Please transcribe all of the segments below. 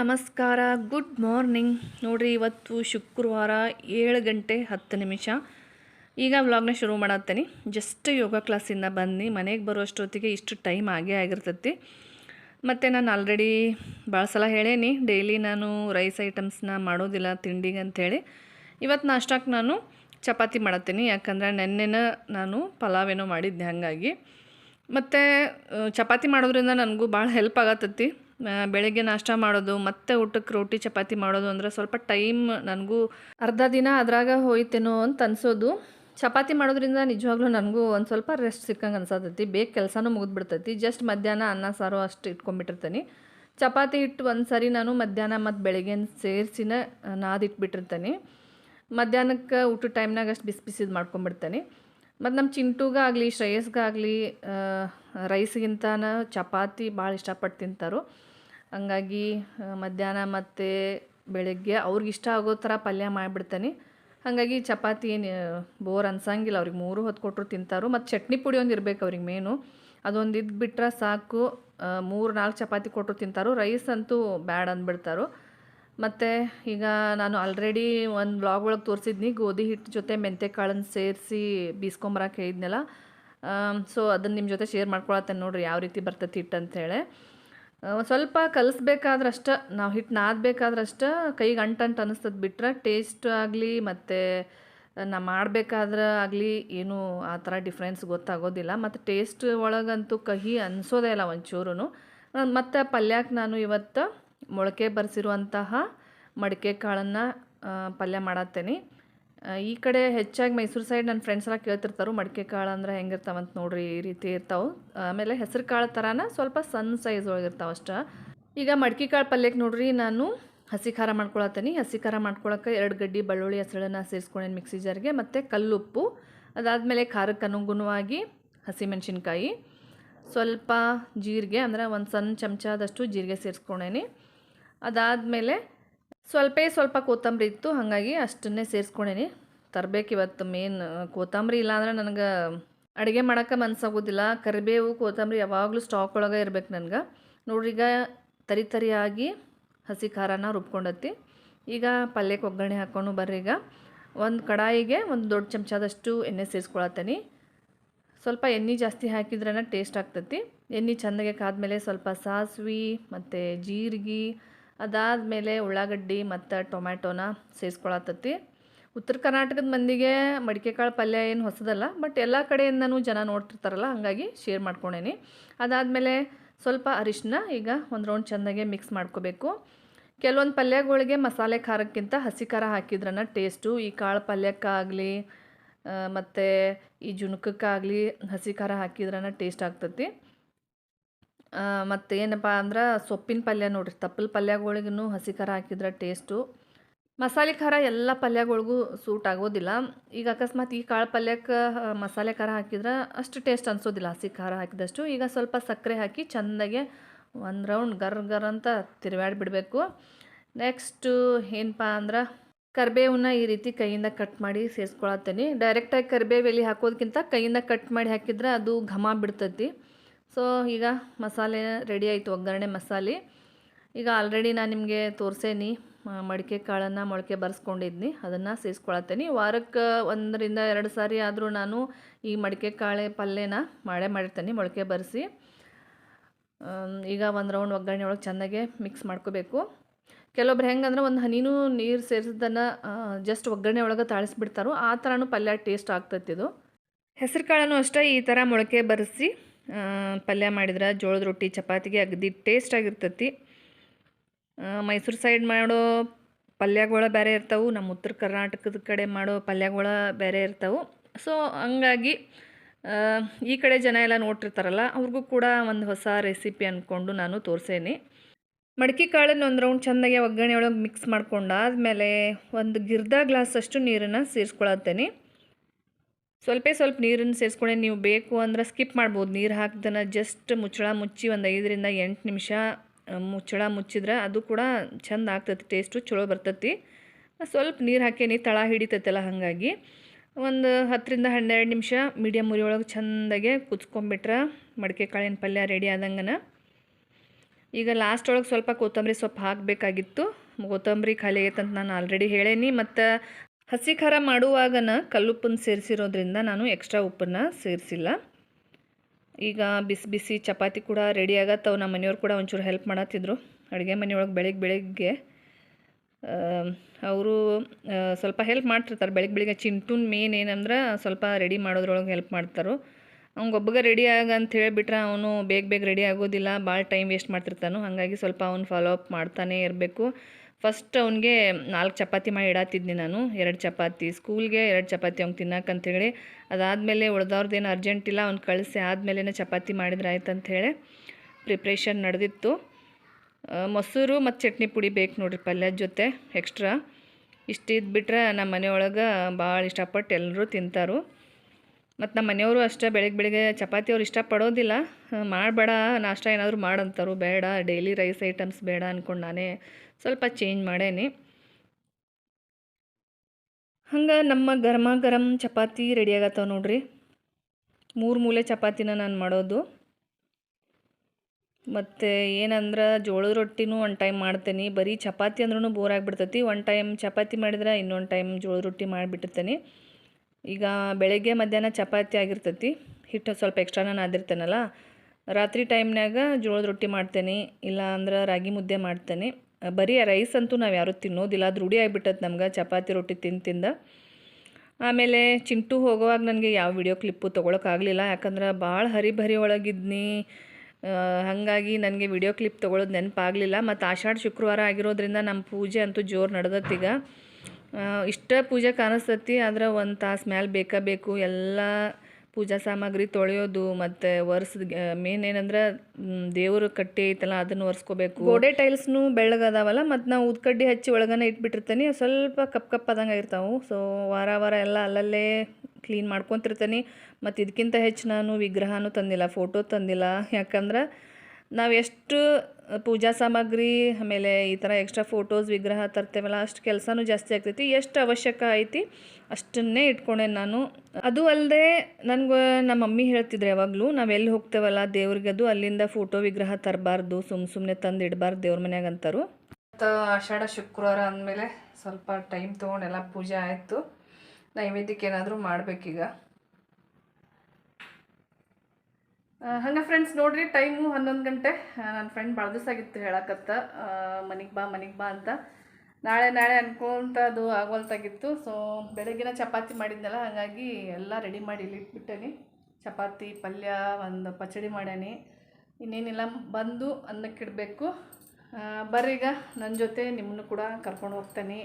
ನಮಸ್ಕಾರ. Good morning ನೋಡಿರಿ, ಇವತ್ತು ಶುಕ್ರವಾರ ಏಳು ಗಂಟೆ ಹತ್ತು ನಿಮಿಷ. ಈಗ ವ್ಲಾಗ್ನ ಶುರು ಮಾಡತ್ತೇನೆ. ಜಸ್ಟ್ ಯೋಗ ಕ್ಲಾಸಿಂದ ಬನ್ನಿ. ಮನೆಗೆ ಬರುವಷ್ಟೊತ್ತಿಗೆ ಇಷ್ಟು ಟೈಮ್ ಆಗೇ ಆಗಿರ್ತೈತಿ. ಮತ್ತು ನಾನು ಆಲ್ರೆಡಿ ಭಾಳ ಸಲ ಹೇಳೇನಿ ಡೈಲಿ ನಾನು ರೈಸ್ ಐಟಮ್ಸ್ನ ಮಾಡೋದಿಲ್ಲ, ತಿಂಡಿಗೆ ಅಂಥೇಳಿ ಇವತ್ತು ನಾಷ್ಟಕ್ಕೆ ನಾನು ಚಪಾತಿ ಮಾಡತ್ತೀನಿ. ಯಾಕಂದರೆ ನೆನ್ನೆನ ನಾನು ಪಲಾವ್ ಏನೋ ಮಾಡಿದ್ದೆ ಹಾಗಾಗಿ. ಮತ್ತು ಚಪಾತಿ ಮಾಡೋದ್ರಿಂದ ನನಗೂ ಭಾಳ ಹೆಲ್ಪ್ ಆಗತ್ತೈತಿ. ಬೆಳಗ್ಗೆ ನಾಷ್ಟ ಮಾಡೋದು, ಮತ್ತೆ ಊಟಕ್ಕೆ ರೋಟಿ, ಚಪಾತಿ ಮಾಡೋದು ಅಂದ್ರೆ ಸ್ವಲ್ಪ ಟೈಮ್ ನನಗೂ ಅರ್ಧ ದಿನ ಅದ್ರಾಗ ಹೋಯ್ತೇನೋ ಅಂತ ಅನ್ಸೋದು. ಚಪಾತಿ ಮಾಡೋದ್ರಿಂದ ನಿಜವಾಗ್ಲೂ ನನಗೂ ಒಂದು ಸ್ವಲ್ಪ ರೆಸ್ಟ್ ಸಿಕ್ಕಂಗೆ ಅನ್ಸತೈತಿ. ಬೇಗ ಕೆಲಸನೂ ಮುಗಿದ್ಬಿಡ್ತೈತಿ. ಜಸ್ಟ್ ಮಧ್ಯಾಹ್ನ ಅನ್ನ, ಸಾರು ಅಷ್ಟು ಇಟ್ಕೊಂಡ್ಬಿಟ್ಟಿರ್ತೀನಿ ಚಪಾತಿ ಹಿಟ್ಟು ಒಂದು ಸರಿ ನಾನು ಮಧ್ಯಾಹ್ನ ಮತ್ತು ಬೆಳಗ್ಗೆ ಸೇರಿಸಿನ ನಾದಿಟ್ಬಿಟ್ಟಿರ್ತೀನಿ ಮಧ್ಯಾಹ್ನಕ್ಕೆ ಊಟದ ಟೈಮ್ನಾಗ ಅಷ್ಟು ಬಿಸಿ ಬಿಸಿದು ಮಾಡ್ಕೊಂಡ್ಬಿಡ್ತೇನೆ ಮತ್ತು ನಮ್ಮ ಚಿಂಟುಗಾಗಲಿ ಶ್ರೇಯಸ್ಗಾಗಲಿ ರೈಸ್ಗಿಂತ ಚಪಾತಿ ಭಾಳ ಇಷ್ಟಪಟ್ಟು ತಿಂತಾರೋ. ಹಂಗಾಗಿ ಮಧ್ಯಾಹ್ನ ಮತ್ತು ಬೆಳಗ್ಗೆ ಅವ್ರಿಗೆ ಇಷ್ಟ ಆಗೋ ಥರ ಪಲ್ಯ ಮಾಡಿಬಿಡ್ತೇನೆ. ಹಾಗಾಗಿ ಚಪಾತಿ ಏನು ಬೋರ್ ಅನ್ಸಂಗಿಲ್ಲ. ಅವ್ರಿಗೆ ಮೂರು ಹೊತ್ತು ಕೊಟ್ಟರು ತಿಂತಾರು. ಮತ್ತು ಚಟ್ನಿ ಪುಡಿ ಒಂದು ಇರಬೇಕು ಅವ್ರಿಗೆ ಮೇನು ಅದೊಂದು ಇದ್ಬಿಟ್ರೆ ಸಾಕು. ಮೂರು, ನಾಲ್ಕು ಚಪಾತಿ ಕೊಟ್ಟರು ತಿಂತಾರು. ರೈಸ್ ಅಂತೂ ಬ್ಯಾಡ್ ಅಂದ್ಬಿಡ್ತಾರು ಮತ್ತು ಈಗ ನಾನು ಆಲ್ರೆಡಿ ಒಂದು ಬ್ಲಾಗ್ ಒಳಗೆ ತೋರಿಸಿದ್ನಿ. ಗೋಧಿ ಹಿಟ್ಟು ಜೊತೆ ಮೆಂತೆ ಕಾಳನ್ನು ಸೇರಿಸಿ ಬೀಸ್ಕೊಂಬರಕ್ಕೆ ಹೇಳಿದ್ನಲ್ಲ. ಸೊ ಅದನ್ನು ನಿಮ್ಮ ಜೊತೆ ಶೇರ್ ಮಾಡ್ಕೊಳತ್ತೆ ನೋಡ್ರಿ. ಯಾವ ರೀತಿ ಬರ್ತೈತಿ ಹಿಟ್ಟು ಅಂತೇಳಿ ಸ್ವಲ್ಪ ಕಲಿಸ್ಬೇಕಾದ್ರಷ್ಟ, ನಾವು ಹಿಟ್ಟು ನಾದಬೇಕಾದ್ರೆ ಅಷ್ಟೇ ಕೈಗೆ ಅಂಟಂಟು ಅನಿಸ್ತದೆ ಬಿಟ್ರೆ ಟೇಸ್ಟ್ ಆಗಲಿ ಮತ್ತು ನಾ ಮಾಡಬೇಕಾದ್ರೆ ಆಗಲಿ ಏನು ಆ ಥರ ಡಿಫ್ರೆನ್ಸ್ ಗೊತ್ತಾಗೋದಿಲ್ಲ. ಮತ್ತು ಟೇಸ್ಟ್ ಒಳಗಂತೂ ಕಹಿ ಅನಿಸೋದೇ ಇಲ್ಲ ಒಂಚೂರು ಮತ್ತು ಪಲ್ಯಕ್ಕೆ ನಾನು ಇವತ್ತು ಮೊಳಕೆ ಬರೆಸಿರುವಂತಹ ಮಡಿಕೆ ಕಾಳನ್ನು ಪಲ್ಯ ಮಾಡತ್ತೇನೆ. ಈ ಕಡೆ ಹೆಚ್ಚಾಗಿ ಮೈಸೂರು ಸೈಡ್ ನನ್ನ ಫ್ರೆಂಡ್ಸ್ ಎಲ್ಲ ಕೇಳ್ತಿರ್ತಾರೆ, ಮಡಿಕೆ ಕಾಳು ಅಂದ್ರೆ ಹೆಂಗಿರ್ತಾವಂತ ನೋಡ್ರಿ ಈ ರೀತಿ ಇರ್ತಾವೆ. ಆಮೇಲೆ ಹೆಸರು ಕಾಳು ಥರನ ಸ್ವಲ್ಪ ಸಣ್ಣ ಸೈಜ್ ಒಳಗಿರ್ತಾವೆ ಅಷ್ಟೇ. ಈಗ ಮಡಿಕೆ ಕಾಳು ಪಲ್ಯಕ್ಕೆ ನೋಡ್ರಿ ನಾನು ಹಸಿ ಖಾರ ಮಾಡ್ಕೊಳತ್ತೀನಿ. ಹಸಿ ಖಾರ ಮಾಡ್ಕೊಳಕ್ಕೆ ಎರಡು ಗಡ್ಡಿ ಬೆಳ್ಳುಳ್ಳಿ ಹೆಸಳನ್ನ ಸೇರಿಸ್ಕೊಂಡೇನು ಮಿಕ್ಸಿ ಜಾರ್ಗೆ ಮತ್ತು ಕಲ್ಲುಪ್ಪು, ಅದಾದಮೇಲೆ ಖಾರಕ್ಕೆ ಅನುಗುಣವಾಗಿ ಹಸಿಮೆಣಸಿನ್ಕಾಯಿ ಸ್ವಲ್ಪ ಜೀರಿಗೆ ಅಂದರೆ ಒಂದು ಸಣ್ಣ ಚಮಚದಷ್ಟು ಜೀರಿಗೆ ಸೇರಿಸ್ಕೊಂಡೇನಿ. ಅದಾದಮೇಲೆ ಸ್ವಲ್ಪೇ ಸ್ವಲ್ಪ ಕೊತ್ತಂಬರಿ ಇತ್ತು, ಹಾಗಾಗಿ ಅಷ್ಟನ್ನೇ ಸೇರಿಸ್ಕೊಂಡೇನಿ. ತರಬೇಕು ಇವತ್ತು ಮೇನ್ ಕೊತ್ತಂಬರಿ ಇಲ್ಲಾಂದ್ರೆ ನನಗೆ ಅಡುಗೆ ಮಾಡೋಕ್ಕೆ ಮನಸ್ಸಾಗೋದಿಲ್ಲ ಕರಿಬೇವು, ಕೊತ್ತಂಬರಿ ಯಾವಾಗಲೂ ಸ್ಟಾಕ್ ಒಳಗೆ ಇರ್ಬೇಕು ನನಗೆ. ನೋಡ್ರಿ, ಈಗ ತರಿ ತರಿಯಾಗಿ ಹಸಿ ಖಾರನ ರುಬ್ಕೊಂಡತ್ತಿ, ಈಗ ಪಲ್ಯಕ್ಕೆ ಒಗ್ಗರಣೆ ಹಾಕ್ಕೊಂಡು ಬರ್ರಿ ಈಗ. ಒಂದು ಕಡಾಯಿಗೆ ಒಂದು ದೊಡ್ಡ ಚಮಚದಷ್ಟು ಎಣ್ಣೆ ಸೇರಿಸ್ಕೊಳತ್ತೀನಿ. ಸ್ವಲ್ಪ ಎಣ್ಣೆ ಜಾಸ್ತಿ ಹಾಕಿದ್ರೇ ಟೇಸ್ಟ್ ಆಗ್ತೈತಿ. ಎಣ್ಣೆ ಚೆಂದಾಗೆ ಕಾದ್ಮೇಲೆ ಸ್ವಲ್ಪ ಸಾಸ್ವೆ, ಮತ್ತು ಜೀರಿಗೆ ಅದಾದಮೇಲೆ ಉಳ್ಳಾಗಡ್ಡಿ ಮತ್ತು ಟೊಮ್ಯಾಟೋನ ಸೇರಿಸ್ಕೊಳತ್ತತಿ ಉತ್ತರ ಕರ್ನಾಟಕದ ಮಂದಿಗೆ ಮಡಿಕೆ ಕಾಳು ಪಲ್ಯ ಏನು ಹೊಸದಲ್ಲ ಬಟ್ ಎಲ್ಲ ಕಡೆಯಿಂದನೂ ಜನ ನೋಡ್ತಿರ್ತಾರಲ್ಲ, ಹಾಗಾಗಿ ಶೇರ್ ಮಾಡ್ಕೊಂಡೇನಿ ಅದಾದಮೇಲೆ ಸ್ವಲ್ಪ ಅರಿಶಿನ ಈಗ ಒಂದು ರೌಂಡ್ ಚೆಂದಾಗೆ ಮಿಕ್ಸ್ ಮಾಡ್ಕೋಬೇಕು. ಕೆಲವೊಂದು ಪಲ್ಯಗಳಿಗೆ ಮಸಾಲೆ ಖಾರಕ್ಕಿಂತ ಹಸಿ ಖಾರ ಹಾಕಿದ್ರನ ಟೇಸ್ಟು ಈ ಕಾಳು ಪಲ್ಯಕ್ಕಾಗಲಿ ಮತ್ತು ಈ ಜುಣಕಕ್ಕಾಗಲಿ ಹಸಿ ಖಾರ ಹಾಕಿದ್ರನ ಟೇಸ್ಟ್ ಆಗ್ತೈತಿ. ಮತ್ತು ಏನಪ್ಪ ಅಂದ್ರೆ ಸೊಪ್ಪಿನ ಪಲ್ಯ ನೋಡಿರಿ. ತಪ್ಪಲ ಪಲ್ಯಗಳಿಗೂ ಹಸಿ ಖಾರ ಹಾಕಿದ್ರೆ ಟೇಸ್ಟು ಮಸಾಲೆ ಖಾರ ಎಲ್ಲ ಪಲ್ಯಗಳಿಗೂ ಸೂಟ್ ಆಗೋದಿಲ್ಲ. ಈಗ ಅಕಸ್ಮಾತ್ ಈ ಕಾಳು ಪಲ್ಯಕ್ಕೆ ಮಸಾಲೆ ಖಾರ ಹಾಕಿದ್ರೆ ಅಷ್ಟು ಟೇಸ್ಟ್ ಅನಿಸೋದಿಲ್ಲ. ಹಸಿ ಖಾರ ಹಾಕಿದಷ್ಟು ಈಗ ಸ್ವಲ್ಪ ಸಕ್ಕರೆ ಹಾಕಿ ಚೆಂದಾಗೆ ಒಂದು ರೌಂಡ್ ಗರ್ ಗರ್ ಅಂತ ತಿರುವಾಡಿ ಬಿಡಬೇಕು. ನೆಕ್ಸ್ಟು ಏನಪ್ಪ ಅಂದ್ರೆ ಕರಿಬೇವನ್ನ ಈ ರೀತಿ ಕೈಯಿಂದ ಕಟ್ ಮಾಡಿ ಸೇರಿಸ್ಕೊಳತ್ತೇನೆ. ಡೈರೆಕ್ಟಾಗಿ ಕರಿಬೇವು ಎಲೆ ಹಾಕೋದಕ್ಕಿಂತ ಕೈಯಿಂದ ಕಟ್ ಮಾಡಿ ಹಾಕಿದ್ರೆ ಅದು ಘಮ ಬಿಡ್ತೈತಿ. ಸೊ, ಈಗ ಮಸಾಲೆ ರೆಡಿ ಆಯಿತು, ಒಗ್ಗರಣೆ ಮಸಾಲೆ. ಈಗ ಆಲ್ರೆಡಿ ನಾನು ನಿಮಗೆ ತೋರಿಸೇನಿ ಮಡಿಕೆ ಕಾಳನ್ನು ಮೊಳಕೆ ಬರೆಸ್ಕೊಂಡಿದ್ನಿ, ಅದನ್ನು ಸೇರಿಸ್ಕೊಳತ್ತೇನೆ ವಾರಕ್ಕೆ ಒಂದರಿಂದ ಎರಡು ಸಾರಿ ಆದರೂ ನಾನು ಈ ಮಡಿಕೆ ಕಾಳೆ ಪಲ್ಯನ ಮಾಡೇ ಮಾಡಿರ್ತೇನೆ, ಮೊಳಕೆ ಬರೆಸಿ. ಈಗ ಒಂದು ರೌಂಡ್ ಒಗ್ಗರಣೆ ಒಳಗೆ ಚೆನ್ನಾಗೆ ಮಿಕ್ಸ್ ಮಾಡ್ಕೋಬೇಕು. ಕೆಲವೊಬ್ರು ಹೆಂಗಂದ್ರೆ ಒಂದು ಹನಿನೂ ನೀರು ಸೇರಿಸಿದ್ದನ್ನು ಜಸ್ಟ್ ಒಗ್ಗರಣೆ ಒಳಗೆ ತಾಳಿಸ್ಬಿಡ್ತಾರೋ, ಆ ಥರನೂ ಪಲ್ಯ ಟೇಸ್ಟ್ ಆಗ್ತೈತಿ ಇದು. ಹೆಸರು ಕಾಳನ್ನು ಅಷ್ಟೇ ಈ ಥರ ಮೊಳಕೆ ಬರೆಸಿ. ಪಲ್ಯ ಮಾಡಿದ್ರೆ ಜೋಳದ ರೊಟ್ಟಿ, ಚಪಾತಿಗೆ ಅಗದಿ ಟೇಸ್ಟ್ ಆಗಿರ್ತೈತಿ. ಮೈಸೂರು ಸೈಡ್ ಮಾಡೋ ಪಲ್ಯಗಳು ಬೇರೆ ಇರ್ತವೆ ನಮ್ಮ ಉತ್ತರ ಕರ್ನಾಟಕದ ಕಡೆ ಮಾಡೋ ಪಲ್ಯಗಳು ಬೇರೆ ಇರ್ತವೆ. ಸೊ ಹಂಗಾಗಿ ಈ ಕಡೆ ಜನ ಎಲ್ಲ ನೋಡ್ತಿರ್ತಾರಲ್ಲ, ಅವ್ರಿಗೂ ಕೂಡ ಒಂದು ಹೊಸ ರೆಸಿಪಿ ಅಂದ್ಕೊಂಡು ನಾನು ತೋರಿಸೇನಿ. ಮಡಿಕೆ ಕಾಳನ್ನು ಒಂದು ರೌಂಡ್ ಚೆಂದಾಗಿ ಒಗ್ಗರಣೆ ಒಳಗೆ ಮಿಕ್ಸ್ ಮಾಡ್ಕೊಂಡಾದ್ಮೇಲೆ ಒಂದು ಗಿರ್ದ ಗ್ಲಾಸ್ ಅಷ್ಟು ನೀರನ್ನು ಸೇರಿಸ್ಕೊಳತ್ತೇನೆ. ಸ್ವಲ್ಪ ಸ್ವಲ್ಪ ನೀರನ್ನು ಸೇರಿಸ್ಕೊಂಡೆ. ನೀವು ಬೇಕು ಅಂದ್ರೆ ಸ್ಕಿಪ್ ಮಾಡ್ಬೋದು. ನೀರು ಹಾಕ್ದನ ಜಸ್ಟ್ ಮುಚ್ಚಳ ಮುಚ್ಚಿ ಒಂದು ಐದರಿಂದ ಎಂಟು ನಿಮಿಷ ಮುಚ್ಚಳ ಮುಚ್ಚಿದ್ರೆ ಅದು ಕೂಡ ಚಂದ ಆಗ್ತೈತಿ ಟೇಸ್ಟು ಚಲೋ ಬರ್ತೈತಿ. ಸ್ವಲ್ಪ ನೀರು ಹಾಕೇನಿ ತಳ ಹಿಡಿತೈತಲ್ಲ ಹಾಗಾಗಿ. ಒಂದು ಹತ್ತರಿಂದ ಹನ್ನೆರಡು ನಿಮಿಷ ಮೀಡಿಯಮ್ ಉರಿ ಒಳಗೆ ಚೆಂದಾಗೆ ಕುದ್ಸ್ಕೊಂಬಿಟ್ರೆ ಮಡಿಕೆ ಕಾಳಿನ ಪಲ್ಯ ರೆಡಿ ಆದಂಗನ. ಈಗ ಲಾಸ್ಟ್ ಒಳಗೆ ಸ್ವಲ್ಪ ಕೊತ್ತಂಬರಿ ಸೊಪ್ಪು ಹಾಕಬೇಕಾಗಿತ್ತು. ಕೊತ್ತಂಬರಿ ಖಾಲಿ ಆಗೈತಂತ ನಾನು ಆಲ್ರೆಡಿ ಹೇಳೇನಿ. ಮತ್ತು ಹಸಿ ಖಾರ ಮಾಡುವಾಗನ ಕಲ್ಲುಪ್ಪನ್ನು ಸೇರಿಸಿರೋದ್ರಿಂದ ನಾನು ಎಕ್ಸ್ಟ್ರಾ ಉಪ್ಪನ್ನ ಸೇರಿಸಿಲ್ಲ. ಈಗ ಬಿಸಿ ಬಿಸಿ ಚಪಾತಿ ಕೂಡ ರೆಡಿ ಆಗತ್ತವು ನಮ್ಮ ಮನೆಯವ್ರು ಕೂಡ ಒಂಚೂರು ಹೆಲ್ಪ್ ಮಾಡತ್ತಿದ್ರು. ಅಡುಗೆ ಮನೆಯೊಳಗೆ ಬೆಳಿಗ್ಗೆ ಬೆಳಿಗ್ಗೆ ಅವರು ಸ್ವಲ್ಪ ಹೆಲ್ಪ್ ಮಾಡ್ತಿರ್ತಾರೆ. ಬೆಳಿಗ್ಗೆ ಬೆಳಿಗ್ಗೆ ಚಿಂಟುನ್ ಮೇನ್ ಏನಂದ್ರೆ ಸ್ವಲ್ಪ ರೆಡಿ ಮಾಡೋದ್ರೊಳಗೆ ಹೆಲ್ಪ್ ಮಾಡ್ತಾರೋ. ಒಬ್ಬಗ ರೆಡಿ ಆಗ ಅಂತ ಹೇಳಿಬಿಟ್ರೆ ಅವನು ಬೇಗ ಬೇಗ ರೆಡಿ ಆಗೋದಿಲ್ಲ. ಭಾಳ ಟೈಮ್ ವೇಸ್ಟ್ ಮಾಡ್ತಿರ್ತಾನು. ಹಾಗಾಗಿ ಸ್ವಲ್ಪ ಅವ್ನು ಫಾಲೋ ಅಪ್ ಮಾಡ್ತಾನೇ ಇರಬೇಕು. ಫಸ್ಟ್ ಅವನಿಗೆ ನಾಲ್ಕು ಚಪಾತಿ ಮಾಡಿ ಇಡತ್ತಿದ್ನಿ ನಾನು, ಎರಡು ಚಪಾತಿ. ಸ್ಕೂಲ್ಗೆ ಎರಡು ಚಪಾತಿ ಅವ್ನಿಗೆ ತಿನ್ನಕ್ಕಂತೇಳಿ ಅದಾದಮೇಲೆ ಉಳ್ದವ್ರದ್ದೇನು ಅರ್ಜೆಂಟ್ ಇಲ್ಲ, ಅವ್ನು ಕಳಿಸಿ ಆದಮೇಲೆ ಚಪಾತಿ ಮಾಡಿದ್ರೆ ಆಯ್ತು ಅಂಥೇಳಿ ಪ್ರಿಪ್ರೇಷನ್ ನಡೆದಿತ್ತು. ಮೊಸರು ಮತ್ತು ಚಟ್ನಿ ಪುಡಿ ಬೇಕು ನೋಡ್ರಿ ಪಲ್ಯದ ಜೊತೆ ಎಕ್ಸ್ಟ್ರಾ ಇಷ್ಟು ಇದ್ಬಿಟ್ರೆ ನಮ್ಮ ಮನೆಯೊಳಗೆ ಭಾಳ ಇಷ್ಟಪಟ್ಟು ಎಲ್ಲರೂ ತಿಂತಾರು. ಮತ್ತು ನಮ್ಮ ಮನೆಯವರು ಅಷ್ಟೇ ಬೆಳಗ್ಗೆ ಬೆಳಗ್ಗೆ ಚಪಾತಿ ಅವ್ರು ಇಷ್ಟಪಡೋದಿಲ್ಲ. ಮಾಡಬೇಡ, ನಾಷ್ಟ ಏನಾದರೂ ಮಾಡಂತಾರು, ಬೇಡ ಡೈಲಿ ರೈಸ್ ಐಟಮ್ಸ್ ಬೇಡ ಅಂದ್ಕೊಂಡು ನಾನೇ ಸ್ವಲ್ಪ ಚೇಂಜ್ ಮಾಡೇನಿ. ಹಂಗೆ ನಮ್ಮ ಗರಮ ಗರಂ ಚಪಾತಿ ರೆಡಿ ನೋಡ್ರಿ. ಮೂರು ಮೂಲೆ ಚಪಾತಿನ ನಾನು ಮಾಡೋದು. ಮತ್ತು ಏನಂದ್ರೆ ಜೋಳದ ರೊಟ್ಟಿನೂ ಒಂದು ಟೈಮ್ ಮಾಡ್ತೇನೆ. ಬರೀ ಚಪಾತಿ ಅಂದ್ರೂ ಬೋರ್ ಆಗಿಬಿಡ್ತೈತಿ. ಒಂದು ಟೈಮ್ ಚಪಾತಿ ಮಾಡಿದ್ರೆ ಇನ್ನೊಂದು ಟೈಮ್ ಜೋಳದ ರೊಟ್ಟಿ ಮಾಡಿಬಿಟ್ಟಿರ್ತೇನೆ. ಈಗ ಬೆಳಗ್ಗೆ ಮಧ್ಯಾಹ್ನ ಚಪಾತಿ ಆಗಿರ್ತೈತಿ. ಹಿಟ್ಟು ಸ್ವಲ್ಪ ಎಕ್ಸ್ಟ್ರಾ ನಾನು ಆದಿರ್ತೇನಲ್ಲ. ರಾತ್ರಿ ಟೈಮ್ನಾಗ ಜೋಳದ ರೊಟ್ಟಿ ಮಾಡ್ತೇನೆ. ಇಲ್ಲ ಅಂದ್ರೆ ರಾಗಿ ಮುದ್ದೆ ಮಾಡ್ತೇನೆ. ಬರೀ ರೈಸ್ ಅಂತೂ ನಾವು ಯಾರೂ ತಿನ್ನೋದಿಲ್ಲ. ಅದು ರೂಢಿ ಆಗಿಬಿಟ್ಟದ್ದು ನಮ್ಗೆ. ಚಪಾತಿ, ರೊಟ್ಟಿ ತಿಂದು ತಿಂದ ಆಮೇಲೆ ಚಿಂಟು ಹೋಗುವಾಗ ನನಗೆ ಯಾವ ವಿಡಿಯೋ ಕ್ಲಿಪ್ಪು ತೊಗೊಳಕ್ಕಾಗಲಿಲ್ಲ ಯಾಕಂದ್ರೆ ಭಾಳ ಹರಿಭರಿ ಒಳಗಿದ್ನಿ. ಹಾಗಾಗಿ ನನಗೆ ವಿಡಿಯೋ ಕ್ಲಿಪ್ ತೊಗೊಳೋದು ನೆನಪಾಗಲಿಲ್ಲ. ಮತ್ತು ಆಷಾಢ ಶುಕ್ರವಾರ ಆಗಿರೋದ್ರಿಂದ ನಮ್ಮ ಪೂಜೆ ಅಂತೂ ಜೋರು ನಡೆದತ್ತೀಗ ಇಷ್ಟ ಪೂಜೆ ಕಾಣಿಸ್ತತಿ. ಆದ್ರೆ ಒಂದು ತಾಸು ಮ್ಯಾಲೆ ಬೇಕಾ ಬೇಕು. ಎಲ್ಲ ಪೂಜಾ ಸಾಮಗ್ರಿ ತೊಳೆಯೋದು ಮತ್ತು ಒರ್ಸ್ದು ಮೇನ್ ಏನಂದ್ರೆ ದೇವರು ಕಟ್ಟಿ ಐತಲ್ಲ, ಅದನ್ನು ಒರೆಸ್ಕೋಬೇಕು. ಗೋಡೆ ಟೈಲ್ಸ್ನು ಬೆಳ್ಳಗದಾವಲ್ಲ ಮತ್ತು ನಾವು ಉದ್ಕಡ್ಡಿ ಹಚ್ಚಿ ಒಳಗನೆ ಇಟ್ಬಿಟ್ಟಿರ್ತೀನಿ. ಸ್ವಲ್ಪ ಕಪ್ ಕಪ್ ಆದಂಗೆ ಇರ್ತಾವೆ ಸೊ ವಾರ ವಾರ ಎಲ್ಲ ಅಲ್ಲಲ್ಲೇ ಕ್ಲೀನ್ ಮಾಡ್ಕೊತಿರ್ತೀನಿ. ಮತ್ತು ಇದಕ್ಕಿಂತ ಹೆಚ್ಚು ನಾನು ವಿಗ್ರಹನೂ ತಂದಿಲ್ಲ ಫೋಟೋ ತಂದಿಲ್ಲ. ಯಾಕಂದ್ರೆ ನಾವು ಎಷ್ಟು ಪೂಜಾ ಸಾಮಗ್ರಿ, ಆಮೇಲೆ ಈ ಥರ ಎಕ್ಸ್ಟ್ರಾ ಫೋಟೋಸ್ ವಿಗ್ರಹ ತರ್ತೇವಲ್ಲ, ಅಷ್ಟು ಕೆಲಸನೂ ಜಾಸ್ತಿ ಆಗ್ತೈತಿ. ಎಷ್ಟು ಅವಶ್ಯಕ ಐತಿ ಅಷ್ಟನ್ನೇ ಇಟ್ಕೊಂಡೆ ನಾನು. ಅದು ಅಲ್ಲದೆ ನನಗೆ ನಮ್ಮ ಮಮ್ಮಿ ಹೇಳ್ತಿದ್ರು ಯಾವಾಗಲೂ, ನಾವು ಎಲ್ಲಿ ಹೋಗ್ತೇವಲ್ಲ ದೇವ್ರಿಗೆ ಅದು, ಅಲ್ಲಿಂದ ಫೋಟೋ ವಿಗ್ರಹ ತರಬಾರ್ದು ಸುಮ್ಮ ಸುಮ್ಮನೆ ತಂದು ಇಡಬಾರ್ದು ದೇವ್ರ ಮನ್ಯಾಗ ಅಂತಾರು. ಮತ್ತು ಆಷಾಢ, ಶುಕ್ರವಾರ ಅಂದಮೇಲೆ ಸ್ವಲ್ಪ ಟೈಮ್ ತೊಗೊಂಡೆಲ್ಲ ಪೂಜೆ ಆಯಿತು. ನೈವೇದ್ಯಕ್ಕೆ ಏನಾದರೂ ಮಾಡಬೇಕೀಗ. ಹಂಗೆ ಫ್ರೆಂಡ್ಸ್ ನೋಡ್ರಿ ಟೈಮು ಹನ್ನೊಂದು ಗಂಟೆ. ನನ್ನ ಫ್ರೆಂಡ್ ಭಾಳ ದಿವಸ ಆಗಿತ್ತು ಹೇಳಕತ್ತ. ಮನೆಗೆ ಬಾ ಮನೆಗೆ ಬಾ ಅಂತ. ನಾಳೆ ನಾಳೆ ಅನ್ಕೊಂತ ಅದು ಆಗೋಲ್ತಾಗಿತ್ತು ಸೊ ಬೆಳಗಿನ ಚಪಾತಿ ಮಾಡಿದ್ನಲ್ಲ, ಹಾಗಾಗಿ ಎಲ್ಲ ರೆಡಿ ಮಾಡಿ ಇಲ್ಲಿ ಇಟ್ಬಿಟ್ಟೇನಿ. ಚಪಾತಿ, ಪಲ್ಯ, ಒಂದು ಪಚಡಿ ಮಾಡ್ಯಾನಿ. ಇನ್ನೇನಿಲ್ಲ, ಬಂದು ಅನ್ನಕ್ಕಿಡಬೇಕು. ಬರ್ರಿ ಈಗ ನನ್ನ ಜೊತೆ ನಿಮ್ಮನ್ನು ಕೂಡ ಕರ್ಕೊಂಡು ಹೋಗ್ತೇನೆ.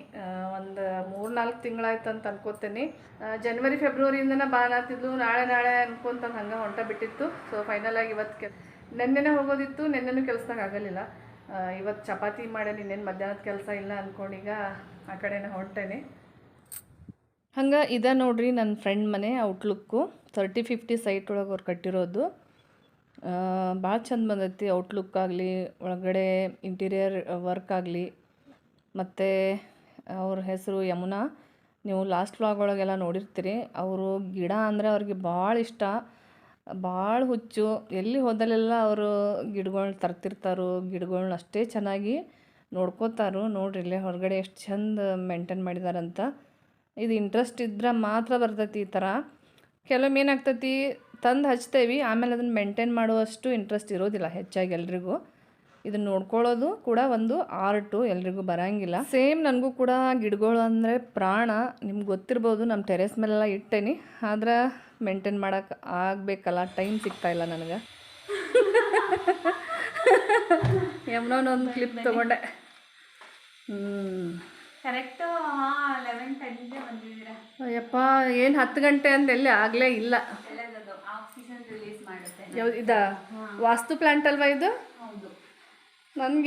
ಒಂದು ಮೂರು ನಾಲ್ಕು ತಿಂಗಳಾಯ್ತು ಅಂತ ಅನ್ಕೋತೇನೆ. ಜನವರಿ ಫೆಬ್ರವರಿಯಿಂದನೇ ಬಾನಾತಿದ್ಲು ನಾಳೆ ನಾಳೆ ಅನ್ಕೊಂತ ಹಂಗೆ ಹೊಂಟ ಬಿಟ್ಟಿತ್ತು. ಸೊ ಫೈನಲ್ ಆಗಿ ಇವತ್ತು ಕೆ ನೆನ್ನೆನೇ ಹೋಗೋದಿತ್ತು, ನೆನ್ನೆನೂ ಕೆಲ್ಸದಾಗ ಆಗಲಿಲ್ಲ. ಇವತ್ತು ಚಪಾತಿ ಮಾಡೇನಿ, ಇನ್ನೇನು ಮಧ್ಯಾಹ್ನದ ಕೆಲಸ ಇಲ್ಲ ಅಂದ್ಕೊಂಡೀಗ ಆ ಕಡೆನೇ ಹೊಂಟೇನೆ. ಹಂಗೆ ಇದೆ ನೋಡ್ರಿ ನನ್ನ ಫ್ರೆಂಡ್ ಮನೆ ಔಟ್ಲುಕ್ಕು ತರ್ಟಿ ಫಿಫ್ಟಿ ಸೈಟ್ ಒಳಗೆ ಅವ್ರು ಕಟ್ಟಿರೋದು. ಭಾಳ ಚಂದ ಬಂದೈತಿ ಔಟ್ಲುಕ್ ಆಗಲಿ, ಒಳಗಡೆ ಇಂಟೀರಿಯರ್ ವರ್ಕ್ ಆಗಲಿ. ಮತ್ತು ಅವ್ರ ಹೆಸರು ಯಮುನಾ. ನೀವು ಲಾಸ್ಟ್ ವ್ಲಾಗ್ ಒಳಗೆಲ್ಲ ನೋಡಿರ್ತೀರಿ. ಅವರು ಗಿಡ ಅಂದರೆ ಅವ್ರಿಗೆ ಭಾಳ ಇಷ್ಟ. ಭಾಳ ಹುಚ್ಚು. ಎಲ್ಲಿ ಹೋದಲ್ಲೆಲ್ಲ ಅವರು ಗಿಡಗಳ್ನ ತರ್ತಿರ್ತಾರೋ, ಗಿಡಗಳ್ನ ಅಷ್ಟೇ ಚೆನ್ನಾಗಿ ನೋಡ್ಕೋತಾರೋ. ನೋಡ್ರಿ, ಇಲ್ಲೇ ಹೊರಗಡೆ ಎಷ್ಟು ಚಂದ ಮೇಂಟೈನ್ ಮಾಡಿದಾರಂತ. ಇದು ಇಂಟ್ರೆಸ್ಟ್ ಇದ್ರೆ ಮಾತ್ರ ಬರ್ತೈತಿ ಈ ಥರ ಕೆಲವೊಮ್ಮೆ ಏನಾಗ್ತೈತಿ ತಂದು ಹಚ್ತೇವೆ ಆಮೇಲೆ ಅದನ್ನು ಮೇಂಟೈನ್ ಮಾಡುವಷ್ಟು ಇಂಟ್ರೆಸ್ಟ್ ಇರೋದಿಲ್ಲ ಹೆಚ್ಚಾಗಿ ಎಲ್ರಿಗೂ. ಇದನ್ನು ನೋಡ್ಕೊಳ್ಳೋದು ಕೂಡ ಒಂದು ಆರ್ಟು ಎಲ್ರಿಗೂ ಬರೋಂಗಿಲ್ಲ. ಸೇಮ್ ನನಗೂ ಕೂಡ ಗಿಡಗಳು ಅಂದರೆ ಪ್ರಾಣ. ನಿಮ್ಗೆ ಗೊತ್ತಿರ್ಬೋದು ನಮ್ಮ ಟೆರೆಸ್ ಮೇಲೆಲ್ಲ ಇಟ್ಟೇನಿ. ಆದ್ರೆ ಮೇಂಟೈನ್ ಮಾಡೋಕ್ಕೆ ಆಗಬೇಕಲ್ಲ ಟೈಮ್ ಸಿಗ್ತಾ ಇಲ್ಲ ನನಗೆ. ಯಮ್ನೊಂದು ಕ್ಲಿಪ್ ತೊಗೊಂಡೆ. ಹ್ಞೂ ಕರೆಕ್ಟ್ ಲೆವೆನ್ ಟೆನ್ಗೆ ಬಂದಿದ್ದೀರಾ? ಅಯ್ಯಪ್ಪ ಏನು ಹತ್ತು ಗಂಟೆ ಅಂತ ಎಲ್ಲೇ ಆಗಲೇ ಇಲ್ಲ. ರಿಲೀಸ್ ಮಾಡುತ್ತೆ ಯಾವ್ದು ಇದ? ವಾಸ್ತು ಪ್ಲಾಂಟ್ ಅಲ್ವಾ ಇದು? ಹೌದು.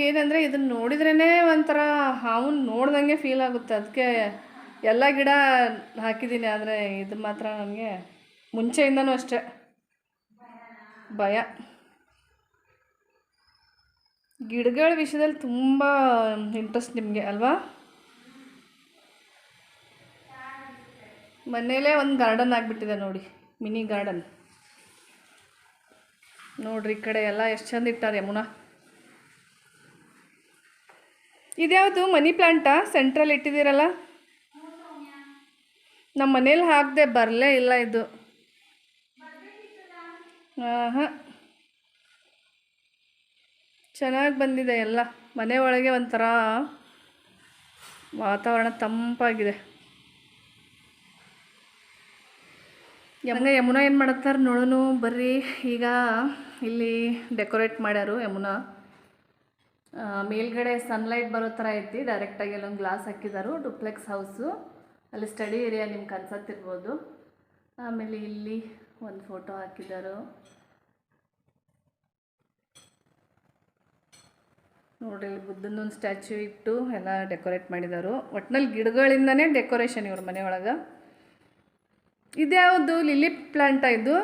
ಏನಂದ್ರೆ ಇದನ್ನ ನೋಡಿದ್ರೇನೆ ಒಂಥರ ಹಾವು ನೋಡ್ದಂಗೆ ಫೀಲ್ ಆಗುತ್ತೆ. ಅದಕ್ಕೆ ಎಲ್ಲ ಗಿಡ ಹಾಕಿದ್ದೀನಿ ಆದರೆ ಇದು ಮಾತ್ರ ನನಗೆ ಮುಂಚೆಯಿಂದನೂ ಅಷ್ಟೇ. ಭಯ. ಗಿಡಗಳ ವಿಷಯದಲ್ಲಿ ತುಂಬ ಇಂಟ್ರೆಸ್ಟ್ ನಿಮಗೆ ಅಲ್ವಾ? ಮನೇಲೇ ಒಂದು ಗಾರ್ಡನ್ ಆಗಿಬಿಟ್ಟಿದೆ ನೋಡಿ ಮಿನಿ ಗಾರ್ಡನ್ ನೋಡ್ರಿ ಈ ಕಡೆ ಎಲ್ಲ ಎಷ್ಟು ಚಂದ ಇಟ್ಟಾರೆ ಯಮುನಾ. ಇದ್ಯಾವುದು ಮನಿ ಪ್ಲಾಂಟಾ? ಸೆಂಟ್ರಲ್ಲಿ ಇಟ್ಟಿದ್ದೀರಲ್ಲ? ನಮ್ಮ ಮನೇಲಿ ಹಾಕದೆ ಬರಲೇ ಇಲ್ಲ ಇದು. ಹಾಂ ಚೆನ್ನಾಗಿ ಬಂದಿದೆ ಎಲ್ಲ. ಮನೆ ಒಳಗೆ ಒಂಥರ ವಾತಾವರಣ ತಂಪಾಗಿದೆ. ಯಮುನಾ ಯಮುನಾ ಏನು ಮಾಡತ್ತಾರೆ ನೋಡೋನು, ಬರ್ರಿ. ಈಗ ಇಲ್ಲಿ ಡೆಕೋರೇಟ್ ಮಾಡ್ಯಾರು ಯಮುನಾ. ಮೇಲ್ಗಡೆ ಸನ್ಲೈಟ್ ಬರೋ ಥರ ಐತಿ. ಡೈರೆಕ್ಟಾಗಿ ಅಲ್ಲೊಂದು ಗ್ಲಾಸ್ ಹಾಕಿದಾರು ಡುಪ್ಲೆಕ್ಸ್ ಹೌಸು ಅಲ್ಲಿ ಸ್ಟಡಿ ಏರಿಯಾ ನಿಮ್ಗೆ ಕನ್ಸತ್ತಿರ್ಬೋದು ಆಮೇಲೆ ಇಲ್ಲಿ ಒಂದು ಫೋಟೋ ಹಾಕಿದ್ದಾರೆ ನೋಡ್ರಿ, ಇಲ್ಲಿ ಬುದ್ಧನ ಸ್ಟ್ಯಾಚ್ಯೂ ಇಟ್ಟು ಎಲ್ಲ ಡೆಕೋರೇಟ್ ಮಾಡಿದಾರು. ಒಟ್ನಲ್ಲಿ ಗಿಡಗಳಿಂದನೇ ಡೆಕೋರೇಷನ್ ಇವ್ರ ಮನೆ ಒಳಗೆ. ಇದ್ಯಾವುದು ಲಿಲಿ ಪ್ಲಾಂಟ ಇದು?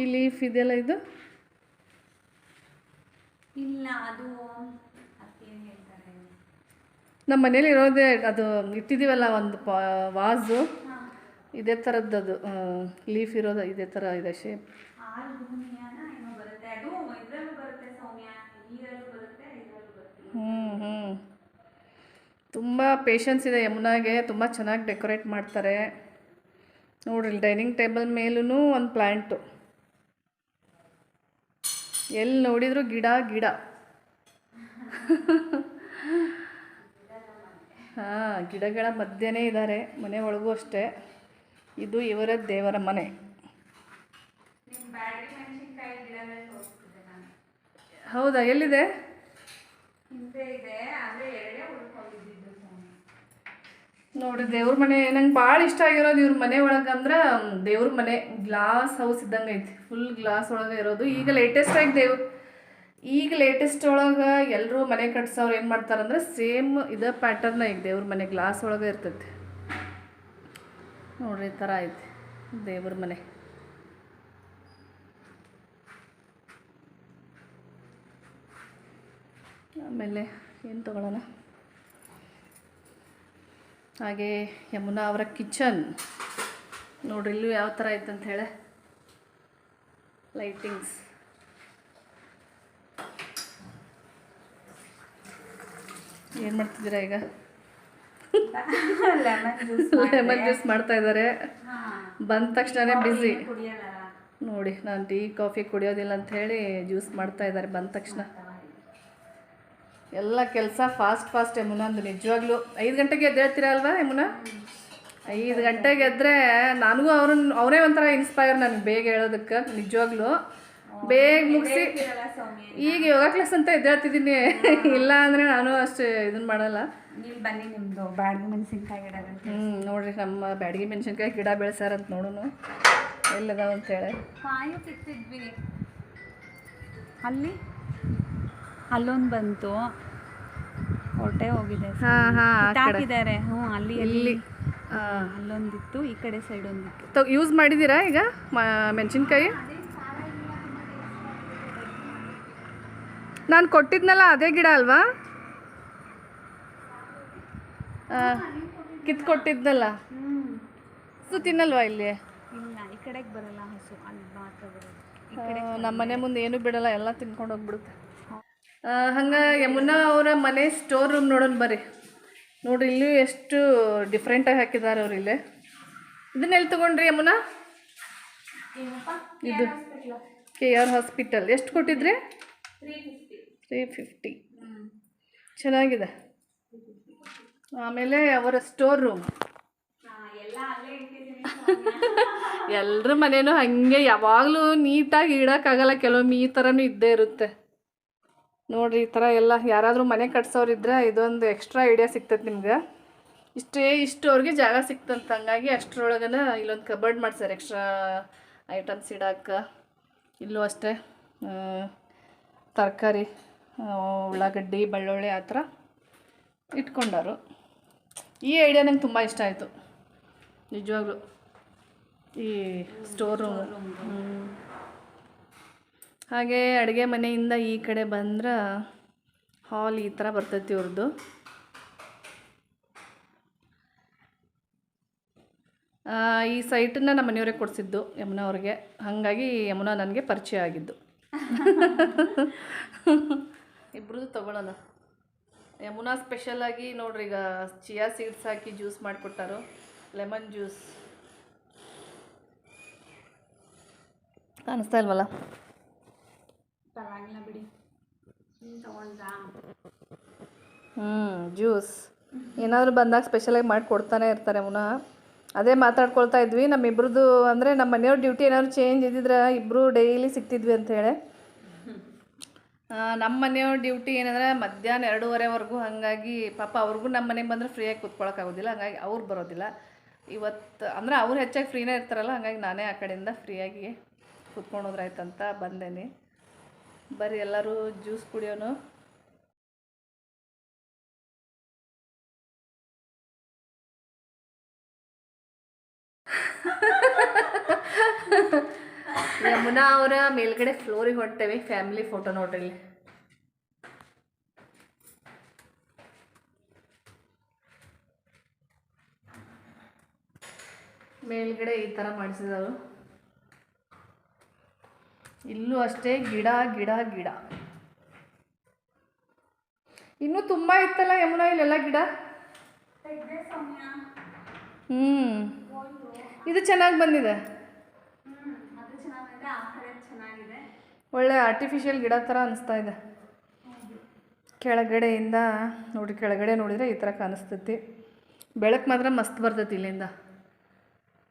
ಈ ಲೀಫ್ ಇದೆಯಲ್ಲ ಇದು? ಇಲ್ಲ ಅದು ನಮ್ಮ ಮನೇಲಿ ಇರೋದೇ ಅದು ಇಟ್ಟಿದ್ದೀವಲ್ಲ ಒಂದು ಪಾ ವಾಸು. ಇದೇ ಥರದ್ದು ಅದು ಲೀಫ್ ಇರೋದು ಇದೇ ಥರ ಇದೆ ಶೇಪ್ ಹ್ಞೂ ಹ್ಞೂ ತುಂಬ ಪೇಷನ್ಸ್ ಇದೆ ಯಮುನಾಗೆ ತುಂಬ ಚೆನ್ನಾಗಿ ಡೆಕೋರೇಟ್ ಮಾಡ್ತಾರೆ. ನೋಡ್ರಿ ಡೈನಿಂಗ್ ಟೇಬಲ್ ಮೇಲೂ ಒಂದು ಪ್ಲ್ಯಾಂಟು ಎಲ್ಲಿ ನೋಡಿದ್ರು ಗಿಡ ಗಿಡ. ಹಾಂ, ಗಿಡಗಳ ಮಧ್ಯೆನೇ ಇದ್ದಾರೆ ಮನೆ ಒಳಗೂ ಅಷ್ಟೇ. ಇದು ಇವರ ದೇವರ ಮನೆ. ಹೌದಾ, ಎಲ್ಲಿದೆ? ಇದೆ ಆದರೆ ಎರಡೇ ಉಳ್ಕೊಂಡಿದ್ದು ಸೌಮ್ಯ ನೋಡಿ ದೇವ್ರ ಮನೆ, ನಂಗೆ ಭಾಳ ಇಷ್ಟ ಆಗಿರೋದು ಇವ್ರ ಮನೆ ಒಳಗೆ ಅಂದ್ರೆ ದೇವ್ರ ಮನೆ ಗ್ಲಾಸ್ ಹೌಸ್ ಇದ್ದಂಗೆ ಐತಿ. ಫುಲ್ ಗ್ಲಾಸ್ ಒಳಗೆ ಇರೋದು. ಈಗ ಲೇಟೆಸ್ಟ್ ಆಗಿ ದೇವ್, ಈಗ ಲೇಟೆಸ್ಟ್ ಒಳಗೆ ಎಲ್ಲರೂ ಮನೆ ಕಟ್ಸೋರು ಏನು ಮಾಡ್ತಾರಂದ್ರೆ ಸೇಮ್ ಇದೇ ಪ್ಯಾಟರ್ನ್ ಈಗ ದೇವ್ರ ಮನೆ ಗ್ಲಾಸ್ ಒಳಗೆ ಇರ್ತೈತಿ. ನೋಡ್ರಿ, ಈ ಥರ ಐತಿ ದೇವ್ರ ಮನೆ. ಆಮೇಲೆ ಏನು ತಗೊಳ್ಳೋಣ ಹಾಗೆ ಯಮುನಾ ಅವರ ಕಿಚನ್. ನೋಡ್ರಿ ಇಲ್ಲೂ ಯಾವ ಥರ ಇತ್ತು ಅಂತ ಹೇಳಿ. ಲೈಟಿಂಗ್ಸ್ ಏನು ಮಾಡ್ತಿದ್ದೀರಾ ಈಗ? ಲೆಮನ್ ಜ್ಯೂಸ್ ಮಾಡ್ತಾ ಇದ್ದಾರೆ. ಬಂದ ತಕ್ಷಣನೇ ಬ್ಯುಸಿ ನೋಡಿ ನಾನು ಟೀ ಕಾಫಿ ಕುಡಿಯೋದಿಲ್ಲ ಅಂತ ಹೇಳಿ ಜ್ಯೂಸ್ ಮಾಡ್ತಾ ಇದ್ದಾರೆ ಬಂದ ತಕ್ಷಣ. ಎಲ್ಲ ಕೆಲಸ ಫಾಸ್ಟ್ ಫಾಸ್ಟ್ ಯಮುನಾ ಅಂದು. ನಿಜವಾಗ್ಲೂ ಐದು ಗಂಟೆಗೆ ಎದ್ದೇಳ್ತೀರಾ ಅಲ್ವಾ ಯಮುನಾ? ಐದು ಗಂಟೆಗೆ ಎದ್ದರೆ ನನಗೂ ಅವ್ರನ್ನ ಅವರೇ ಒಂಥರ ಇನ್ಸ್ಪೈರ್ ನನಗೆ ಬೇಗ ಹೇಳೋದಕ್ಕೆ ನಿಜವಾಗ್ಲೂ. ಬೇಗ ಮುಗಿಸಿ ಈಗ ಯೋಗ ಕ್ಲಾಸ್ ಅಂತ ಎದ್ದೇಳ್ತಿದ್ದೀನಿ. ಇಲ್ಲ ಅಂದರೆ ನಾನು ಅಷ್ಟು ಇದನ್ನ ಮಾಡಲ್ಲ. ನೀವು ಬನ್ನಿ ನಿಮ್ಮದು ಬ್ಯಾಡಗಿ ಮೆಣಸಿನ್ಕಾಯಿ ಗಿಡ ಹ್ಞೂ ನೋಡ್ರಿ ನಮ್ಮ ಬ್ಯಾಡಗಿ ಮೆಣಸಿನ್ಕಾಯಿ ಗಿಡ ಬೆಳೆಸ್ಯಾರಂತ ನೋಡೋಣ ಎಲ್ಲದಾವ ಅಂತೇಳಿ ಕಾಯಿ ಕಿತ್ತಿದ್ವಿ ಅಲ್ಲಿ? ಅಲ್ಲೊಂದು ಬಂತು. ಹೊಟ್ಟೆ ಹೋಗಿದೆ ಹಾ ಹಾಂ ಹಾಕಿದ್ದಾರೆ. ಹ್ಞೂ ಅಲ್ಲಿ ಇಲ್ಲಿ ಅಲ್ಲೊಂದಿತ್ತು ಈ ಕಡೆ ಸೈಡ್ ಒಂದಿತ್ತು. ಯೂಸ್ ಮಾಡಿದ್ದೀರಾ ಈಗ? ಮೆಣಸಿನ್ಕಾಯಿ? ನಾನು ಕೊಟ್ಟಿದ್ನಲ್ಲ ಅದೇ ಗಿಡ ಅಲ್ವಾ? ಕಿತ್ ಕೊಟ್ಟಿದ್ನಲ್ಲ ಹಸು ತಿನ್ನಲ್ವಾ ಇಲ್ಲಿ? ಇಲ್ಲ ಈ ಕಡೆಗೆ ಬರಲ್ಲ ಹಸು ಅಲ್ಲಿ ಮಾತ್ರ ಬರೋದು. ಆ, ನಮ್ಮ ಮನೆ ಮುಂದೆ ಏನೂ ಬಿಡಲ್ಲ ಎಲ್ಲ ತಿನ್ಕೊಂಡು ಹೋಗ್ಬಿಡುತ್ತೆ. ಹಂಗೆ ಯಮುನಾ ಅವರ ಮನೆ ಸ್ಟೋರ್ ರೂಮ್ ನೋಡೋಣ ಬರ್ರಿ. ನೋಡ್ರಿ, ಇಲ್ಲಿ ಎಷ್ಟು ಡಿಫ್ರೆಂಟಾಗಿ ಹಾಕಿದ್ದಾರೆ ಅವ್ರು ಇಲ್ಲೇ. ಇದನ್ನೆಲ್ಲಿ ತಗೊಂಡ್ರಿ ಯಮುನಾ? ಇದು ಕೆ ಆರ್ ಹಾಸ್ಪಿಟಲ್ ಎಷ್ಟು ಕೊಟ್ಟಿದ್ರಿ? ತ್ರೀ ಫಿಫ್ಟಿ ಚೆನ್ನಾಗಿದೆ. ಆಮೇಲೆ ಅವರ ಸ್ಟೋರ್ ರೂಮ್ ಎಲ್ಲರ ಮನೇನೂ ಹಾಗೆ ಯಾವಾಗಲೂ ನೀಟಾಗಿ ಇಡೋಕ್ಕಾಗಲ್ಲ, ಕೆಲವೊಮ್ಮೆ ಈ ಥರನೂ ಇದ್ದೇ ಇರುತ್ತೆ. ನೋಡ್ರಿ, ಈ ಥರ ಎಲ್ಲ ಯಾರಾದರೂ ಮನೆ ಕಟ್ಸೋರಿದ್ರೆ ಇದೊಂದು ಎಕ್ಸ್ಟ್ರಾ ಐಡಿಯಾ ಸಿಗ್ತೈತೆ ನಿಮ್ಗೆ. ಇಷ್ಟೇ ಇಷ್ಟು ಅವ್ರಿಗೆ ಜಾಗ ಸಿಕ್ತಂತ ಹಂಗಾಗಿ ಅಷ್ಟರೊಳಗನ ಇಲ್ಲೊಂದು ಕಬರ್ಡ್ ಮಾಡ್ಸಾರೆ ಎಕ್ಸ್ಟ್ರಾ ಐಟಮ್ಸ್ ಇಡಕ್ಕೆ ಇಲ್ಲೂ ಅಷ್ಟೇ ತರಕಾರಿ ಉಳ್ಳಾಗಡ್ಡಿ, ಬೆಳ್ಳುಳ್ಳಿ ಆ ಥರ ಇಟ್ಕೊಂಡರು. ಈ ಐಡಿಯಾ ನಂಗೆ ತುಂಬ ಇಷ್ಟ ಆಯಿತು. ನಿಜವಾಗ್ಲೂ ಈ ಸ್ಟೋರ್ ರೂಮ್ ಹಾಗೆ ಅಡುಗೆ ಮನೆಯಿಂದ ಈ ಕಡೆ ಬಂದ್ರೆ ಹಾಲ್ ಈ ಥರ ಬರ್ತೈತಿ ಅವ್ರದ್ದು ಈ ಸೈಟನ್ನು ನಮ್ಮ ಮನೆಯವರೇ ಕೊಡಿಸಿದ್ದು ಯಮುನಾ ಅವ್ರಿಗೆ. ಹಾಗಾಗಿ ಯಮುನಾ ನನಗೆ ಪರಿಚಯ ಆಗಿದ್ದು. ಇಬ್ಬರದ್ದು ತಗೊಳ್ಳೋಣ ಯಮುನಾ ಸ್ಪೆಷಲಾಗಿ ನೋಡ್ರಿ ಈಗ ಚಿಯಾ ಸೀಡ್ಸ್ ಹಾಕಿ ಜ್ಯೂಸ್ ಮಾಡಿಕೊಟ್ಟಾರು. ಲೆಮನ್ ಜ್ಯೂಸ್ ಕಾಣಿಸ್ತಾ ಇಲ್ವಲ್ಲ? ಬಿಡಿ. ಹ್ಞೂ ಜ್ಯೂಸ್. ಏನಾದರೂ ಬಂದಾಗ ಸ್ಪೆಷಲಾಗಿ ಮಾಡಿ ಕೊಡ್ತಾನೆ ಇರ್ತಾರೆ ಮುನ. ಅದೇ ಮಾತಾಡ್ಕೊಳ್ತಾ ಇದ್ವಿ ನಮ್ಮಿಬ್ರದ್ದು ಅಂದರೆ ನಮ್ಮ ಮನೆಯವ್ರ ಡ್ಯೂಟಿ ಏನಾದ್ರು ಚೇಂಜ್ ಇದ್ದಿದ್ರೆ ಇಬ್ಬರು ಡೈಲಿ ಸಿಗ್ತಿದ್ವಿ ಅಂತ ಹೇಳಿ. ನಮ್ಮ ಮನೆಯವ್ರ ಡ್ಯೂಟಿ ಏನಂದ್ರೆ ಮಧ್ಯಾಹ್ನ ಎರಡೂವರೆವರೆಗೂ ಹಾಗಾಗಿ ಪಾಪ ಅವ್ರಿಗೂ ನಮ್ಮ ಮನೆಗೆ ಬಂದರೆ ಫ್ರೀಯಾಗಿ ಕೂತ್ಕೊಳ್ಳೋಕ್ಕಾಗೋದಿಲ್ಲ ಹಂಗಾಗಿ ಅವ್ರು ಬರೋದಿಲ್ಲ. ಇವತ್ತು ಅಂದರೆ ಅವ್ರು ಹೆಚ್ಚಾಗಿ ಫ್ರೀನೇ ಇರ್ತಾರಲ್ಲ, ಹಾಗಾಗಿ ನಾನೇ ಆ ಕಡೆಯಿಂದ ಫ್ರೀಯಾಗಿ ಕೂತ್ಕೊಂಡೋದ್ರಾಯ್ತಂತ ಬಂದೇನಿ. ಬರ್ರಿ, ಎಲ್ಲರೂ ಜ್ಯೂಸ್ ಕುಡಿಯೋನು. ಯಮುನಾ ಅವರ ಮೇಲ್ಗಡೆ ಫ್ಲೋರಿಗೆ ಹೊಂಟೇವಿ ಫ್ಯಾಮಿಲಿ ಫೋಟೋ ನೋಡ್ರಿ ಮೇಲ್ಗಡೆ ಈ ಥರ ಮಾಡಿಸಿದರು ಇಲ್ಲೂ ಅಷ್ಟೇ ಗಿಡ ಗಿಡ ಗಿಡ. ಇನ್ನೂ ತುಂಬ ಇತ್ತಲ್ಲ ಯಮುನಾ ಇಲ್ಲೆಲ್ಲ ಗಿಡ? ಹ್ಞೂ ಇದು ಚೆನ್ನಾಗಿ ಬಂದಿದೆ. ಒಳ್ಳೆ ಆರ್ಟಿಫಿಷಿಯಲ್ ಗಿಡ ಥರ ಅನಿಸ್ತಾ ಇದೆ. ಕೆಳಗಡೆಯಿಂದ ನೋಡಿ ಕೆಳಗಡೆ ನೋಡಿದರೆ ಈ ಥರ ಕಾಣಿಸ್ತೈತಿ. ಬೆಳಕು ಮಾತ್ರ ಮಸ್ತ್ ಬರ್ತೈತಿ ಇಲ್ಲಿಂದ.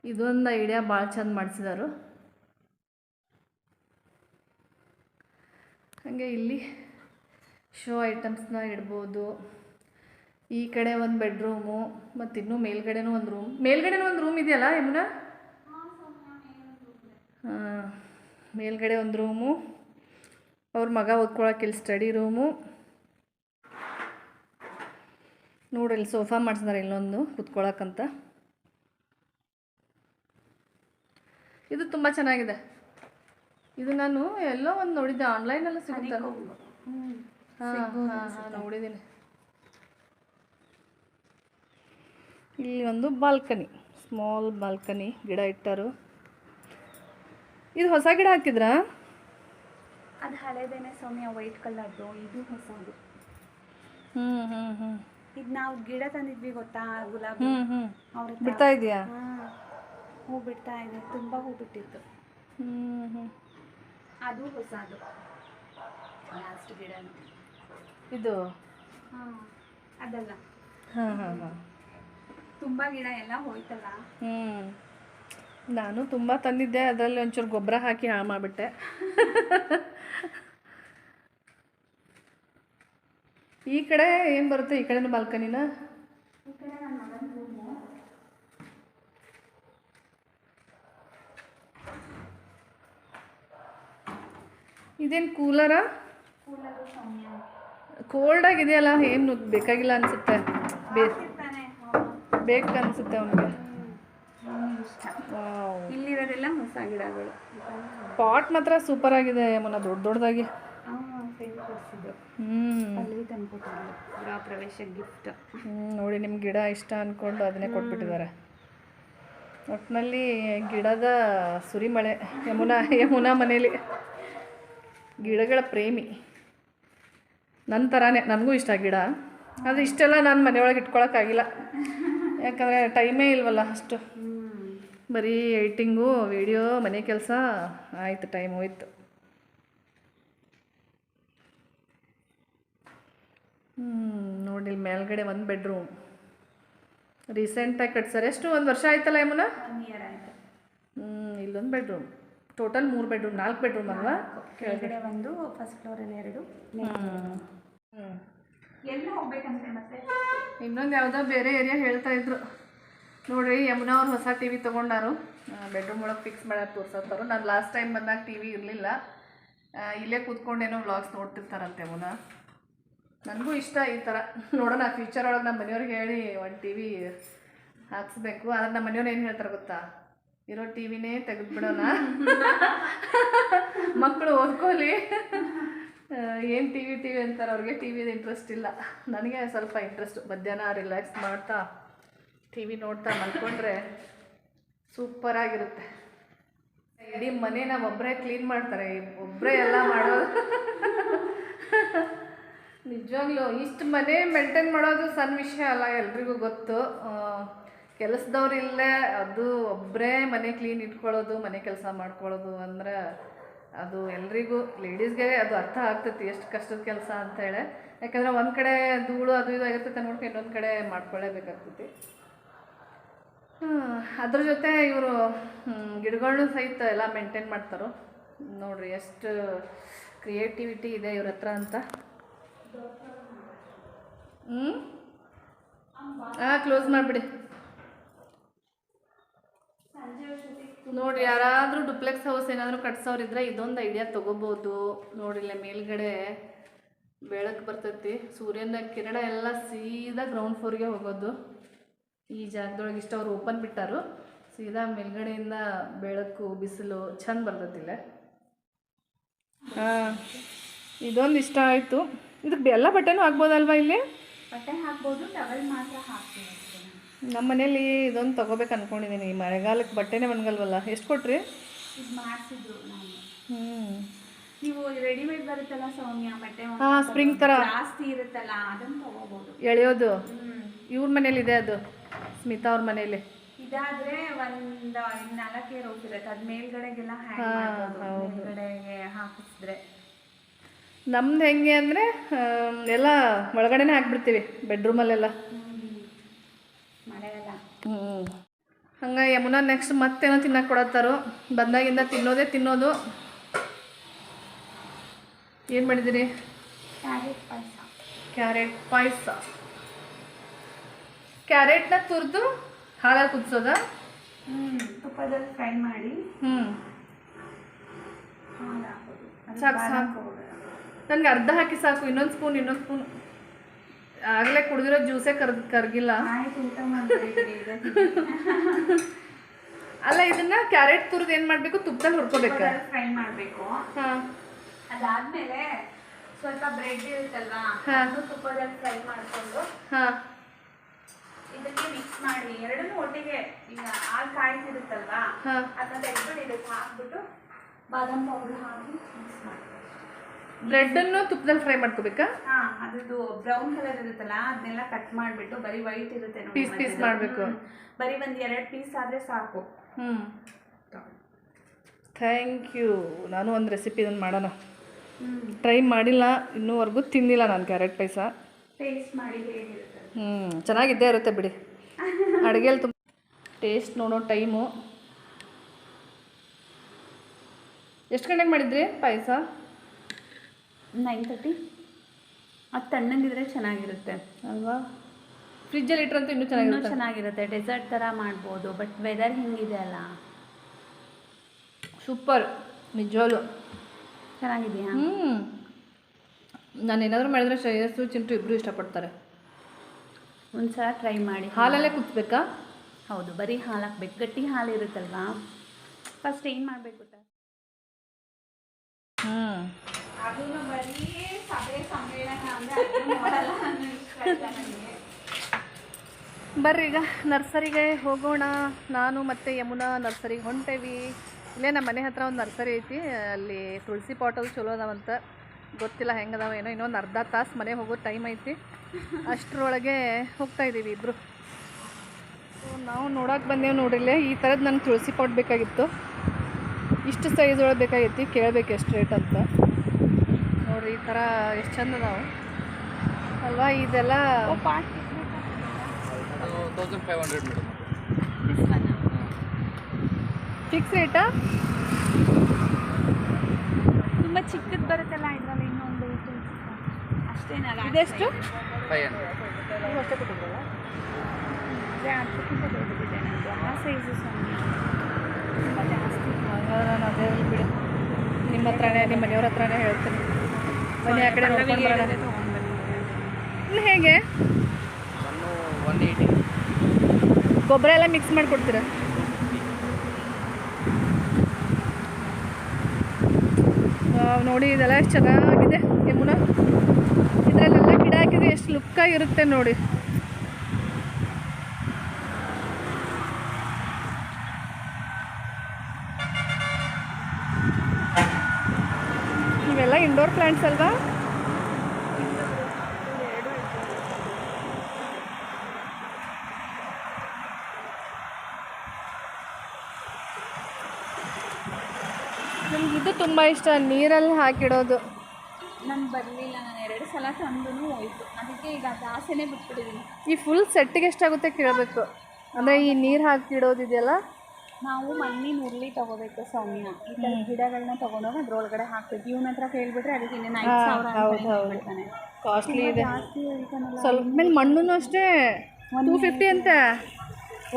ಇದೊಂದು ಐಡಿಯಾ ಭಾಳ ಚಂದ ಮಾಡಿಸಿದಾರು. ಹಾಗೆ ಇಲ್ಲಿ ಶೋ ಐಟಮ್ಸ್ನ ಇಡ್ಬೋದು. ಈ ಕಡೆ ಒಂದು ಬೆಡ್ರೂಮು, ಮತ್ತು ಇನ್ನೂ ಮೇಲ್ಗಡೆನೂ ಒಂದು ರೂಮ್. ಮೇಲ್ಗಡೆನೂ ಒಂದು ರೂಮ್ ಇದೆಯಲ್ಲ ಯಮುನಾ? ಹಾಂ, ಮೇಲ್ಗಡೆ ಒಂದು ರೂಮು. ಅವ್ರ ಮಗ ಓದ್ಕೊಳಕ್ಕೆ ಇಲ್ಲಿ ಸ್ಟಡಿ ರೂಮು. ನೋಡ್ರಿ ಇಲ್ಲಿ ಸೋಫಾ ಮಾಡಿಸಿದಾರೆ ಇಲ್ಲೊಂದು ಕುತ್ಕೊಳಕ್ಕಂತ ಇದು ತುಂಬ ಚೆನ್ನಾಗಿದೆ. ಇದು ನಾನು ಎಲ್ಲೋ ಒಂದು ನೋಡಿದ್ದೆ ಆನ್ಲೈನಲ್ಲೂ ಸಿಗುತ್ತೆ? ಹಾಂ ಹಾಂ ನೋಡಿದ್ದೀನಿ. ಇಲ್ಲಿ ಒಂದು ಬಾಲ್ಕನಿ ಸ್ಮಾಲ್ ಬಾಲ್ಕನಿ ಗಿಡ ಇಟ್ಟರು. ಇದು ಹೊಸ ಗಿಡ ಹಾಕಿದ್ರಾ? ಅದು ಹಳೇದೇನೆ ಸೌಮ್ಯ ವೈಟ್ ಕಲರ್ದು ಇದು ಹೊಸದು. ಹ್ಞೂ ಹ್ಞೂ ಹ್ಞೂ ಇದು ನಾವು ಗಿಡ ತಂದಿದ್ವಿ ಗೊತ್ತಾ ಗುಲಾಬಿ? ಅವ್ರ ಬಿಡ್ತಾ ಇದೆಯಾ ಹೂ ಬಿಡ್ತಾ ಇದೆ. ತುಂಬ ಹೂ ಬಿಟ್ಟಿತ್ತು. ಹ್ಞೂ ಹ್ಞೂ ಅದು ಹೊಸದು. ಲಾಸ್ಟ್ ಗಿಡ ಇದು? ಹಾಂ ಅದಲ್ಲ. ಹಾಂ ಹಾಂ ಹಾಂ. ತುಂಬ ಗಿಡ ಎಲ್ಲ ಹೋಯ್ತಲ್ಲ? ಹ್ಞೂ ನಾನು ತುಂಬ ತಂದಿದ್ದೆ ಅದರಲ್ಲಿ ಒಂಚೂರು ಗೊಬ್ಬರ ಹಾಕಿ ಹಾಳು ಮಾಡಿಬಿಟ್ಟೆ. ಈ ಕಡೆ ಏನು ಬರುತ್ತೆ? ಈ ಕಡೆನೂ ಬಾಲ್ಕನಿನ ಈ ಕಡೆ ನನ್ನ ಮಗನ ರೂಮು ಇದೇನು ಕೂಲರಾ ಕೋಲ್ಡಾಗಿದೆಯಲ್ಲ ಕೋಲ್ಡ್ ಆಗಿದೆಯಲ್ಲ ಏನು ಬೇಕಾಗಿಲ್ಲ ಅನಿಸುತ್ತೆ. ಬೇ ಬೇಕು ಅನಿಸುತ್ತೆ ಅವನಿಗೆ. ಇಲ್ಲಿರೋದೆಲ್ಲ ಹೊಸ ಗಿಡಗಳು. ಪಾಟ್ ಮಾತ್ರ ಸೂಪರ್ ಆಗಿದೆ ಯಮುನ ದೊಡ್ಡ ದೊಡ್ಡದಾಗಿ ಪ್ರವೇಶ ಗಿಫ್ಟ್ ನೋಡಿ ನಿಮ್ಮ ಗಿಡ ಇಷ್ಟ ಅಂದ್ಕೊಂಡು ಅದನ್ನೇ ಕೊಟ್ಬಿಟ್ಟಿದ್ದಾರೆ. ಒಟ್ಟಿನಲ್ಲಿ ಗಿಡದ ಸುರಿಮಳೆ ಯಮುನಾ ಯಮುನಾ ಮನೇಲಿ. ಗಿಡಗಳ ಪ್ರೇಮಿ. ನನ್ನ ಥರನೇ ನನಗೂ ಇಷ್ಟ ಗಿಡ. ಆದರೆ ಇಷ್ಟೆಲ್ಲ ನಾನು ಮನೆಯೊಳಗೆ ಇಟ್ಕೊಳಕ್ಕಾಗಿಲ್ಲ. ಯಾಕಂದರೆ ಟೈಮೇ ಇಲ್ವಲ್ಲ ಅಷ್ಟು. ಬರೀ ಎಡಿಟಿಂಗು ವಿಡಿಯೋ ಮನೆ ಕೆಲಸ ಆಯಿತು ಟೈಮ್ ಹೋಯ್ತು. ಹ್ಞೂ ನೋಡಿ ಇಲ್ಲಿ ಮೇಲ್ಗಡೆ ಒಂದು ಬೆಡ್ರೂಮ್. ರೀಸೆಂಟಾಗಿ ಕಟ್ಸರ್ ಎಷ್ಟು? ಒಂದು ವರ್ಷ ಆಯ್ತಲ್ಲ ಯಮುನಾ? ಹ್ಞೂ ಇಲ್ಲೊಂದು ಬೆಡ್ರೂಮ್. ಟೋಟಲ್ ಮೂರು ಬೆಡ್ರೂಮ್ ನಾಲ್ಕು ಬೆಡ್ರೂಮ್ ಅಲ್ವಾ? ಕೆಳಗಡೆ ಒಂದು ಫಸ್ಟ್ ಫ್ಲೋರಲ್ಲಿ ಎರಡು ಹ್ಞೂ ಎಲ್ಲಿ ಹೋಗ್ಬೇಕಂದ್ರೆ ಮತ್ತೆ? ಇನ್ನೊಂದು ಯಾವುದೋ ಬೇರೆ ಏರಿಯಾ ಹೇಳ್ತಾ ಇದ್ರು. ನೋಡ್ರಿ ಯಮುನಾ ಅವ್ರು ಹೊಸ ಟಿ ವಿ ತೊಗೊಂಡಾರು. ಬೆಡ್ರೂಮ್ ಒಳಗೆ ಫಿಕ್ಸ್ ಮಾಡ್ಯಾರ ತೋರ್ಸತ್ತಾರು ನಾನು ಲಾಸ್ಟ್ ಟೈಮ್ ಬಂದಾಗ ಟಿವಿ ಇರಲಿಲ್ಲ. ಇಲ್ಲೇ ಕೂತ್ಕೊಂಡೇನೋ ವ್ಲಾಗ್ಸ್ ನೋಡ್ತಿರ್ತಾರಂತೆ ಯಮುನಾ. ನನಗೂ ಇಷ್ಟ ಈ ಥರ ನೋಡೋಣ ಫ್ಯೂಚರ್ ಒಳಗೆ ನಮ್ಮ ಮನೆಯವ್ರಿಗೆ ಹೇಳಿ ಒಂದು ಟಿ ವಿ ಹಾಕ್ಸ್ಬೇಕು. ಆದ್ರೆ ನಮ್ಮ ಮನೆಯವ್ರು ಏನು ಹೇಳ್ತಾರೆ ಗೊತ್ತಾ? ಇರೋ ಟಿವಿನೇ ತೆಗೆದ್ಬಿಡೋಣ. ಮಕ್ಕಳು ಓದ್ಕೊಳ್ಳಿ. ಏನು ಟಿ ವಿ ಟಿ ವಿ ಅಂತಾರೆ ಅವ್ರಿಗೆ ಟಿ ವಿದು ಇಂಟ್ರೆಸ್ಟ್ ಇಲ್ಲ. ನನಗೆ ಸ್ವಲ್ಪ ಇಂಟ್ರೆಸ್ಟ್ ಮಧ್ಯಾಹ್ನ ರಿಲ್ಯಾಕ್ಸ್ ಮಾಡ್ತಾ ಟಿ ವಿ ನೋಡ್ತಾ ಮಲ್ಕೊಂಡ್ರೆ ಸೂಪರಾಗಿರುತ್ತೆ ಇಡೀ ಮನೇನ ಒಬ್ಬರೇ ಕ್ಲೀನ್ ಮಾಡ್ತಾರೆ. ಒಬ್ಬರೇ ಎಲ್ಲ ಮಾಡೋದು. ನಿಜವಾಗ್ಲೂ ಇಷ್ಟು ಮನೆ ಮೇಂಟೈನ್ ಮಾಡೋದು ಸಣ್ಣ ವಿಷಯ ಅಲ್ಲ ಎಲ್ರಿಗೂ ಗೊತ್ತು. ಕೆಲಸದವ್ರು ಇಲ್ಲೇ ಅದು ಒಬ್ಬರೇ ಮನೆ ಕ್ಲೀನ್ ಇಟ್ಕೊಳ್ಳೋದು, ಮನೆ ಕೆಲಸ ಮಾಡ್ಕೊಳ್ಳೋದು ಅಂದ್ರೆ ಅದು ಎಲ್ರಿಗೂ ಲೇಡೀಸ್ಗೆ ಅದು ಅರ್ಥ ಆಗ್ತೈತಿ ಎಷ್ಟು ಕಷ್ಟದ ಕೆಲಸ ಅಂತೇಳಿ ಯಾಕಂದ್ರೆ ಒಂದು ಕಡೆ ಧೂಳು ಅದು ಇದು ಆಗಿರ್ತೈತೆ ನೋಡ್ಕೊಂಡು ಇನ್ನೊಂದು ಕಡೆ ಮಾಡ್ಕೊಳ್ಳೇಬೇಕಾಗ್ತೈತಿ. ಅದ್ರ ಜೊತೆ ಇವರು ಗಿಡಗಳನ್ನೂ ಸಹಿತ ಎಲ್ಲ ಮೇಂಟೈನ್ ಮಾಡ್ತಾರೋ? ನೋಡ್ರಿ, ಎಷ್ಟು ಕ್ರಿಯೇಟಿವಿಟಿ ಇದೆ ಇವ್ರ ಹತ್ರ ಅಂತ. ಹ್ಞೂ ಹಾಂ ಕ್ಲೋಸ್ ಮಾಡಿಬಿಡಿ. ನೋಡಿ ಯಾರಾದರೂ ಡುಪ್ಲೆಕ್ಸ್ ಹೌಸ್ ಏನಾದರೂ ಕಟ್ಸೋರಿದ್ರೆ ಇದೊಂದು ಐಡಿಯಾ ತೊಗೋಬೋದು. ನೋಡಿಲ್ಲ ಮೇಲ್ಗಡೆ ಬೆಳಕು ಬರ್ತೈತಿ. ಸೂರ್ಯನ ಕಿರಣ ಎಲ್ಲ ಸೀದಾ ಗ್ರೌಂಡ್ ಫ್ಲೋರ್ಗೆ ಹೋಗೋದು. ಈ ಜಾಗದೊಳಗೆ ಇಷ್ಟು ಅವ್ರು ಓಪನ್ ಬಿಟ್ಟಾರು. ಸೀದಾ ಮೇಲ್ಗಡೆಯಿಂದ ಬೆಳಕು ಬಿಸಿಲು ಚಂದ ಬರ್ತೈತಿಲ್ಲ ಹಾಂ ಇದೊಂದು ಇಷ್ಟ ಆಯಿತು. ಇದಕ್ಕೆ ಎಲ್ಲ ಬಟ್ಟೆನೂ ಹಾಕ್ಬೋದಲ್ವಾ ಇಲ್ಲಿ? ಬಟ್ಟೆ ಹಾಕ್ಬೋದು ಟವಲ್ ಮಾತ್ರ ಹಾಕ್ತೀನಿ. ನಮ್ಮ ಮನೇಲಿ ಇದೊಂದು ತಗೋಬೇಕು ಅನ್ಕೊಂಡಿದ್ದೀನಿ ಮಳೆಗಾಲಕ್ಕೆ ಬಟ್ಟೆನೇ ಒಣಗಲ್ವಲ್ಲ ಎಷ್ಟು ಕೊಟ್ರಿ? ಇದು ಮಾಡಿಸಿದ್ರು ನಾನು. ಹ್ಞೂ ನೀವು ರೆಡಿಮೇಡ್ ಬರುತ್ತಲ್ಲ ಸೌಮ್ಯ ಬಟ್ಟೆ ಹಾಂ ಸ್ಪ್ರಿಂಗ್ ಥರ ಜಾಸ್ತಿ ಇರುತ್ತಲ್ಲ ಅದನ್ನ ತಗೋಬಹುದು ಎಳೆಯೋದು? ಹ್ಮ್. ಇವ್ರ ಮನೇಲಿ ಇದೆ ಅದು. ಸ್ಮಿತಾ ಅವ್ರ ಮನೇಲಿ ಇದಾದ್ರೆ ಒಂದ್ ನಾಲ್ಕೇ ರೋಪ್ ಇರುತ್ತೆ. ಅದ್ ಮೇಲ್ಗಡೆಗೆಲ್ಲ ಹ್ಯಾಂಗ್ ಹಾ, ಹೌದು. ಮೇಲ್ಗಡೆಗೆ ಹಾಕಿಸಿದ್ರೆ. ನಮ್ದು ಹೆಂಗೆ ಅಂದರೆ ಎಲ್ಲ ಒಳಗಡೆನೆ ಹಾಕ್ಬಿಡ್ತೀವಿ. ಬೆಡ್ರೂಮಲ್ಲೆಲ್ಲ ಮಳೆಯಲ್ಲ ಹ್ಞೂ ಹಂಗೆ ಯಮುನಾ ನೆಕ್ಸ್ಟ್ ಮತ್ತೇನೋ ತಿನ್ನಕ್ಕೆ ಕೊಡತ್ತಾರು. ಬಂದಾಗಿಂದ ತಿನ್ನೋದೇ ತಿನ್ನೋದು. ಏನು ಮಾಡಿದಿರಿ? ಕ್ಯಾರೆಟ್ ಪಾಯಸ. ಕ್ಯಾರೆಟ್ ಪಾಯಸ. ಕ್ಯಾರೆಟ್ನ ತುರಿದು ಹಾಲಲ್ಲಿ ಕುದಿಸೋದ? ತುಪ್ಪದಲ್ಲಿ ಫ್ರೈ ಮಾಡಿ. ಹ್ಞೂ ಸಾಕು, ಸಾಕು. ನನಗೆ ಅರ್ಧ ಹಾಕಿ ಸಾಕು ಇನ್ನೊಂದು ಸ್ಪೂನ್ ಇನ್ನೊಂದು ಸ್ಪೂನ್ ಆಗಲೇ ಕುಡಿದಿರೋ ಜ್ಯೂಸೇ ಕರ್ ಕರ್ಗಿಲ್ಲ. ಅಲ್ಲ ಇದನ್ನ ಕ್ಯಾರೆಟ್ ತುರಿದು ಏನು ಮಾಡಬೇಕು? ತುಪ್ಪದಲ್ಲಿ ಹುರ್ಕೋಬೇಕು. ಫ್ರೈ ಮಾಡಬೇಕು. ಹಾಂ. ಅದಾದ್ಮೇಲೆ ಸ್ವಲ್ಪ ಬ್ರೆಡ್ ಇರುತ್ತಲ್ವಾ. ಅದು ತುಪ್ಪದಲ್ಲಿ ಫ್ರೈ ಮಾಡ್ಕೊಂಡು ಹಾಂ. ಇದಕ್ಕೆ ಮಿಕ್ಸ್ ಮಾಡಿ ಎರಡನ್ನೂ ಒಟ್ಟಿಗೆ ಈಗ ಹಾಲು ಕಾಯ್ತಿರುತ್ತಲ್ವಾ ಅದನ್ನ ತೆಗೆದ್ಬಿಟ್ಟು ಇದಕ್ಕೆ ಹಾಕ್ಬಿಟ್ಟು ಬಾದಾಮ್ ಪೌಡರ್ ಹಾಕಿ ಮಿಕ್ಸ್ ಮಾಡಿ ಬ್ರೆಡ್ಡನ್ನು ತುಪ್ಪದಲ್ಲಿ ಫ್ರೈ ಮಾಡ್ಕೋಬೇಕಾ? ಹಾ ಅದ್ರದ್ದು ಬ್ರೌನ್ ಕಲರ್ ಇರುತ್ತಲ್ಲ ಅದನ್ನೆಲ್ಲ ಕಟ್ ಮಾಡ್ಬಿಟ್ಟು ಬರೀ ವೈಟ್ ಇರುತ್ತೆ ನೋಡಿ ಪೀಸ್ ಪೀಸ್ ಮಧ್ಯದಲ್ಲಿ. ಮಾಡ್ಬೇಕು. ಹ್ಮ್. ಬರೀ ಒಂದ್ ಎರಡ್ ಪೀಸ್ ಆದ್ರೆ ಸಾಕು. ಹ್ಞೂ ಥ್ಯಾಂಕ್ ಯು. ನಾನು ಒಂದು ರೆಸಿಪಿ ಇದನ್ನು ಮಾಡೋಣ. ಹ್ಮ್. ಟ್ರೈ ಮಾಡಿಲ್ಲ ಇನ್ನೂವರೆಗೂ ತಿಂದಿಲ್ಲ ನಾನು ಕ್ಯಾರೆಟ್ ಪಾಯಸ. ಟೇಸ್ಟ್ ಮಾಡಿ ಹೇಗಿರುತ್ತೆ ಹ್ಞೂ ಚೆನ್ನಾಗಿದ್ದೇ ಇರುತ್ತೆ ಬಿಡಿ. ಅಡುಗೆಲಿ ತುಂಬ ಟೇಸ್ಟ್ ನೋಡೋ ಟೈಮು. ಎಷ್ಟು ಗಂಟೆಗೆ ಮಾಡಿದ್ರಿ ಪಾಯಸ? Nine thirty? ಅದು ತಣ್ಣಗಿದ್ರೆ ಚೆನ್ನಾಗಿರುತ್ತೆ. ಅಲ್ವಾ? ಫ್ರಿಜ್ಜಲ್ಲಿ ಇಟ್ಟರಂತೂ ಇನ್ನೂ ಇನ್ನೂ ಚೆನ್ನಾಗಿರುತ್ತೆ. ಚೆನ್ನಾಗಿರುತ್ತೆ. ಡೆಸರ್ಟ್ ಥರ ಮಾಡ್ಬೋದು ಬಟ್ ವೆದರ್ ಹಿಂಗಿದೆ ಅಲ್ಲ. ಸೂಪರ್ ನಿಜವಾಗ್ಲು. ಚೆನ್ನಾಗಿದೆಯಾ? ಹ್ಞೂ ನಾನು ಏನಾದರೂ ಮಾಡಿದ್ರೆ ಶ್ರೇಯಸ್ಸು ಚಿಂಟು ಇಬ್ಬರು ಇಷ್ಟಪಡ್ತಾರೆ. ಒಂದ್ಸಲ ಟ್ರೈ ಮಾಡಿ. ಹಾಲಲ್ಲೇ ಕುದಿಸ್ಬೇಕಾ? ಹೌದು ಬರೀ ಹಾಲು ಹಾಕ್ಬೇಕು ಗಟ್ಟಿ ಹಾಲು ಇರುತ್ತಲ್ವಾ? ಫಸ್ಟ್ ಏನು ಮಾಡಬೇಕು ಹ್ಞೂ ಅದನ್ನು ಬರ್ರಿ, ಈಗ ನರ್ಸರಿಗೆ ಹೋಗೋಣ. ನಾನು ಮತ್ತು ಯಮುನಾ ನರ್ಸರಿಗೆ ಹೊಂಟೇವಿ. ಇಲ್ಲೇ ನಮ್ಮ ಮನೆ ಹತ್ರ ಒಂದು ನರ್ಸರಿ ಐತಿ. ಅಲ್ಲಿ ತುಳಸಿ ಪಾಟಲ್ ಚಲೋ ಅದಾವಂತ ಗೊತ್ತಿಲ್ಲ ಹೆಂಗೆ ಅದಾವ ಏನೋ, ಇನ್ನೊಂದು ಅರ್ಧ ತಾಸು ಮನೆ ಹೋಗೋ ಟೈಮ್ ಐತಿ. ಅಷ್ಟರೊಳಗೆ ಹೋಗ್ತಾ ಇದ್ದೀವಿ ಇಬ್ಬರು ನಾವು ನೋಡಕ್ಕೆ ಬಂದೇವು ನೋಡಿಲ್ಲೇ ಈ ಥರದ್ದು ನನಗೆ ತುಳಸಿ ಪಾಟ್ ಬೇಕಾಗಿತ್ತು. ಇಷ್ಟು ಸೈಜ್ ಒಳಗೆ ಬೇಕಾಗಿತ್ತು ಕೇಳಬೇಕು ಎಷ್ಟು ರೇಟ್ ಅಂತ. ನೋಡ್ರಿ ಈ ಥರ ಎಷ್ಟು ಚಂದ ಅದಾವೆ. ಅಲ್ವಾ? ಇದೆಲ್ಲ ಫಿಕ್ಸ್ ರೇಟಾ ತುಂಬ ಚಿಕ್ಕದು ಬರುತ್ತಲ್ಲ ಇದರಲ್ಲಿ ಇನ್ನೊಂದು ಅಷ್ಟೇನಲ್ಲ. ಇದೆಷ್ಟು? ಅದಕ್ಕಿಂತ ದೊಡ್ಡದಿದೆ ನನಗೆ ಆ ಸೈಜು ತುಂಬ ಜಾಸ್ತಿ. ಹಂಗಾದ್ರೆ ನಾನು ಅದೇ ಬಿಡಿ. ನಿಮ್ಮ ಹತ್ರನೇ ನಿಮ್ಮ ಮನೆಯವ್ರ ಹತ್ರನೇ ಹೇಳ್ತೀನಿ. ಬನ್ನಿ ಆ ಕಡೆ ನೋಡ್ಕೊಂಡು ಬರೋಣ ಇಲ್ಲಿ ಹೇಗೆ? ಗೊಬ್ಬರ ಎಲ್ಲ ಮಿಕ್ಸ್ ಮಾಡಿಕೊಡ್ತೀರಾ? ನೋಡಿ ಇದೆಲ್ಲ ಎಷ್ಟು ಚೆನ್ನಾಗಿದೆ ಯಮುನಾ. ಇದರಲ್ಲೆಲ್ಲ ಗಿಡ ಹಾಕಿದ್ರೆ ಎಷ್ಟು ಲುಕ್ಕಾಗಿರುತ್ತೆ ನೋಡಿ. ಪ್ಯಾಂಟ್ಸ್ ಅಲ್ವಾ? ನಮಗಿದು ತುಂಬ ಇಷ್ಟ ನೀರಲ್ಲಿ ಹಾಕಿಡೋದು. ನಾನು ಬರಲಿಲ್ಲ ನಾನು ಎರಡು ಸಲ ತಂದು ಹೋಯ್ತು. ಅದಕ್ಕೆ ಈಗ ಅದು ಆಸೆನೇ ಬಿಟ್ಬಿಟ್ಟಿದ್ದೀನಿ ಈ ಫುಲ್ ಸೆಟ್ಟಿಗೆ ಎಷ್ಟಾಗುತ್ತೆ ಕೇಳಬೇಕು. ಅಂದರೆ ಈ ನೀರು ಹಾಕಿಡೋದಿದೆಯಲ್ಲ? ನಾವು ಮಣ್ಣಿನ ಉರುಳಿ ತಗೋಬೇಕು ಸೌಮ್ಯ. ಈ ಥರ ಗಿಡಗಳನ್ನ ತಗೊಂಡೋಗಿ ಅದ್ರೊಳಗಡೆ ಹಾಕ್ಬೇಕು. ಇವನ ಹತ್ರ ಕೇಳ್ಬಿಟ್ರೆ ಅದಕ್ಕೆ ಇನ್ನೇನು ಐದು ಸಾವಿರ ಹೌದು, ಹೌದು. ಕಾಸ್ಟ್ಲಿ ಇದೆ. ಜಾಸ್ತಿ ಹೇಳ್ತಾನಲ್ಲ. ಸ್ವಲ್ಪ ಮೇಲೆ ಮಣ್ಣು ಅಷ್ಟೇ ಟೂ ಫಿಫ್ಟಿ ಅಂತ.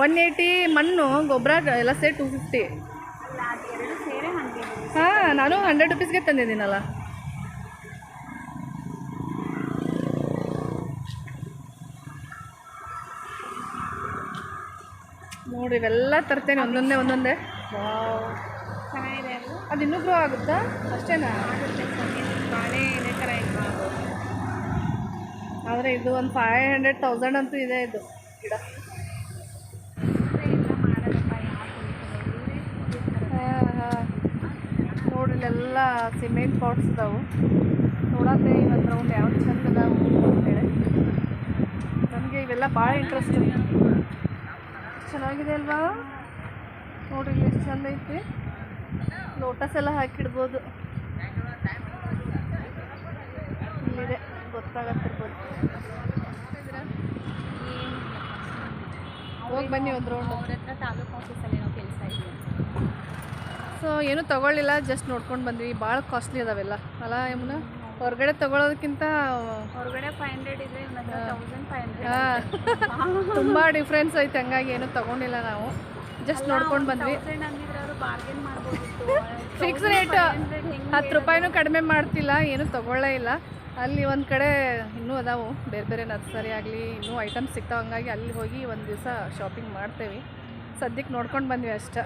ಒನ್ ಏಯ್ಟಿ ಮಣ್ಣು ಗೊಬ್ಬರ ಎಲ್ಲ ಸೇರಿ ಟೂ ಫಿಫ್ಟಿ ಅಲ್ಲ ಅದು ಎರಡು ಸೇರೆ ಹಂಗೆ. ಹಾಂ ನಾನು ಹಂಡ್ರೆಡ್ ರುಪೀಸ್ಗೆ ತಂದಿದ್ದೀನಲ್ಲ. ನೋಡಿ, ಇವೆಲ್ಲ ತರ್ತೇನೆ ಒಂದೊಂದೇ ಒಂದೊಂದೇ. ಚೆನ್ನಾಗಿದೆ ಅದು ಇನ್ನೂ ಗ್ರೋ ಆಗುತ್ತಾ? ಅಷ್ಟೇನಾ? ಬಾಳೆ ಇದೇ ಥರ ಇಲ್ಲ ಆದರೆ ಇದು ಒಂದು ಫೈವ್ ಹಂಡ್ರೆಡ್ ತೌಸಂಡ್ ಅಂತೂ ಇದೆ ಇದು. ಗಿಡ. ಹಾಂ ನೋಡ್ರಿ ಇಲ್ಲೆಲ್ಲ ಸಿಮೆಂಟ್ ಪಾಟ್ಸ್ ಇದಾವೆ. ನೋಡತ್ತೆ ಇವತ್ತು ರೌಂಡ್ ಯಾವ್ದು ಚಂದ ಅದಾವು ಅಂತೇಳಿ ನಮಗೆ ಇವೆಲ್ಲ ಭಾಳ ಇಂಟ್ರೆಸ್ಟ್ ಚೆನ್ನಾಗಿದೆ ಅಲ್ವಾ? ನೋಡ್ರಿ ಇಲ್ಲಿ ಎಷ್ಟು ಚಂದ ಐತಿ. ಲೋಟಸ್ ಎಲ್ಲ ಹಾಕಿಡ್ಬೋದು. ಇಲ್ಲಿದೆ ಗೊತ್ತಾಗತ್ತಿರ್ಬೋದು ಹೋಗಿ ಬನ್ನಿ ಒಂದು ರೋಡ್ ಅವ್ರ ಹತ್ರ ತಾಲೂಕು ಆಫೀಸಲ್ಲಿ ಏನೋ ಕೆಲಸ ಇದೆ. ಸೊ ಏನೂ ತೊಗೊಳ್ಳಿಲ್ಲ ಜಸ್ಟ್ ನೋಡ್ಕೊಂಡು ಬಂದ್ವಿ. ಭಾಳ ಕಾಸ್ಟ್ಲಿ ಅದಾವೆಲ್ಲ. ಅಲ್ಲ ಯಮುನ? ಹೊರಗಡೆ ತಗೊಳ್ಳೋದಕ್ಕಿಂತ ಹೊರಗಡೆ ಫೈವ್ ಹಂಡ್ರೆಡ್ ಇದೆ ಇವನ ಹತ್ರ ತೌಸಂಡ್ ಫೈವ್ ಹಾಂ. ಹಂಡ್ರೆಡ್ ತುಂಬ ಡಿಫ್ರೆನ್ಸ್ ಐತೆ ಹಂಗಾಗಿ ಏನು ತಗೊಂಡಿಲ್ಲ ನಾವು. ಜಸ್ಟ್ ನೋಡ್ಕೊಂಡು ಬಂದ್ವಿ. ಫಿಕ್ಸ್ ರೇಟ್ ಹತ್ತು ರೂಪಾಯಿನೂ ಕಡಿಮೆ ಮಾಡ್ತಿಲ್ಲ ಏನು ತಗೊಳ್ಳೇ ಇಲ್ಲ. ಅಲ್ಲಿ ಒಂದು ಕಡೆ ಇನ್ನೂ ಅದಾವು ಬೇರೆ ಬೇರೆ ನರ್ಸರಿ ಆಗಲಿ ಇನ್ನೂ ಐಟಮ್ಸ್ ಸಿಗ್ತಾವೆ ಹಂಗಾಗಿ ಅಲ್ಲಿ ಹೋಗಿ ಒಂದು ದಿವಸ ಶಾಪಿಂಗ್ ಮಾಡ್ತೇವೆ. ಸದ್ಯಕ್ಕೆ ನೋಡ್ಕೊಂಡು ಬಂದ್ವಿ ಅಷ್ಟೇ.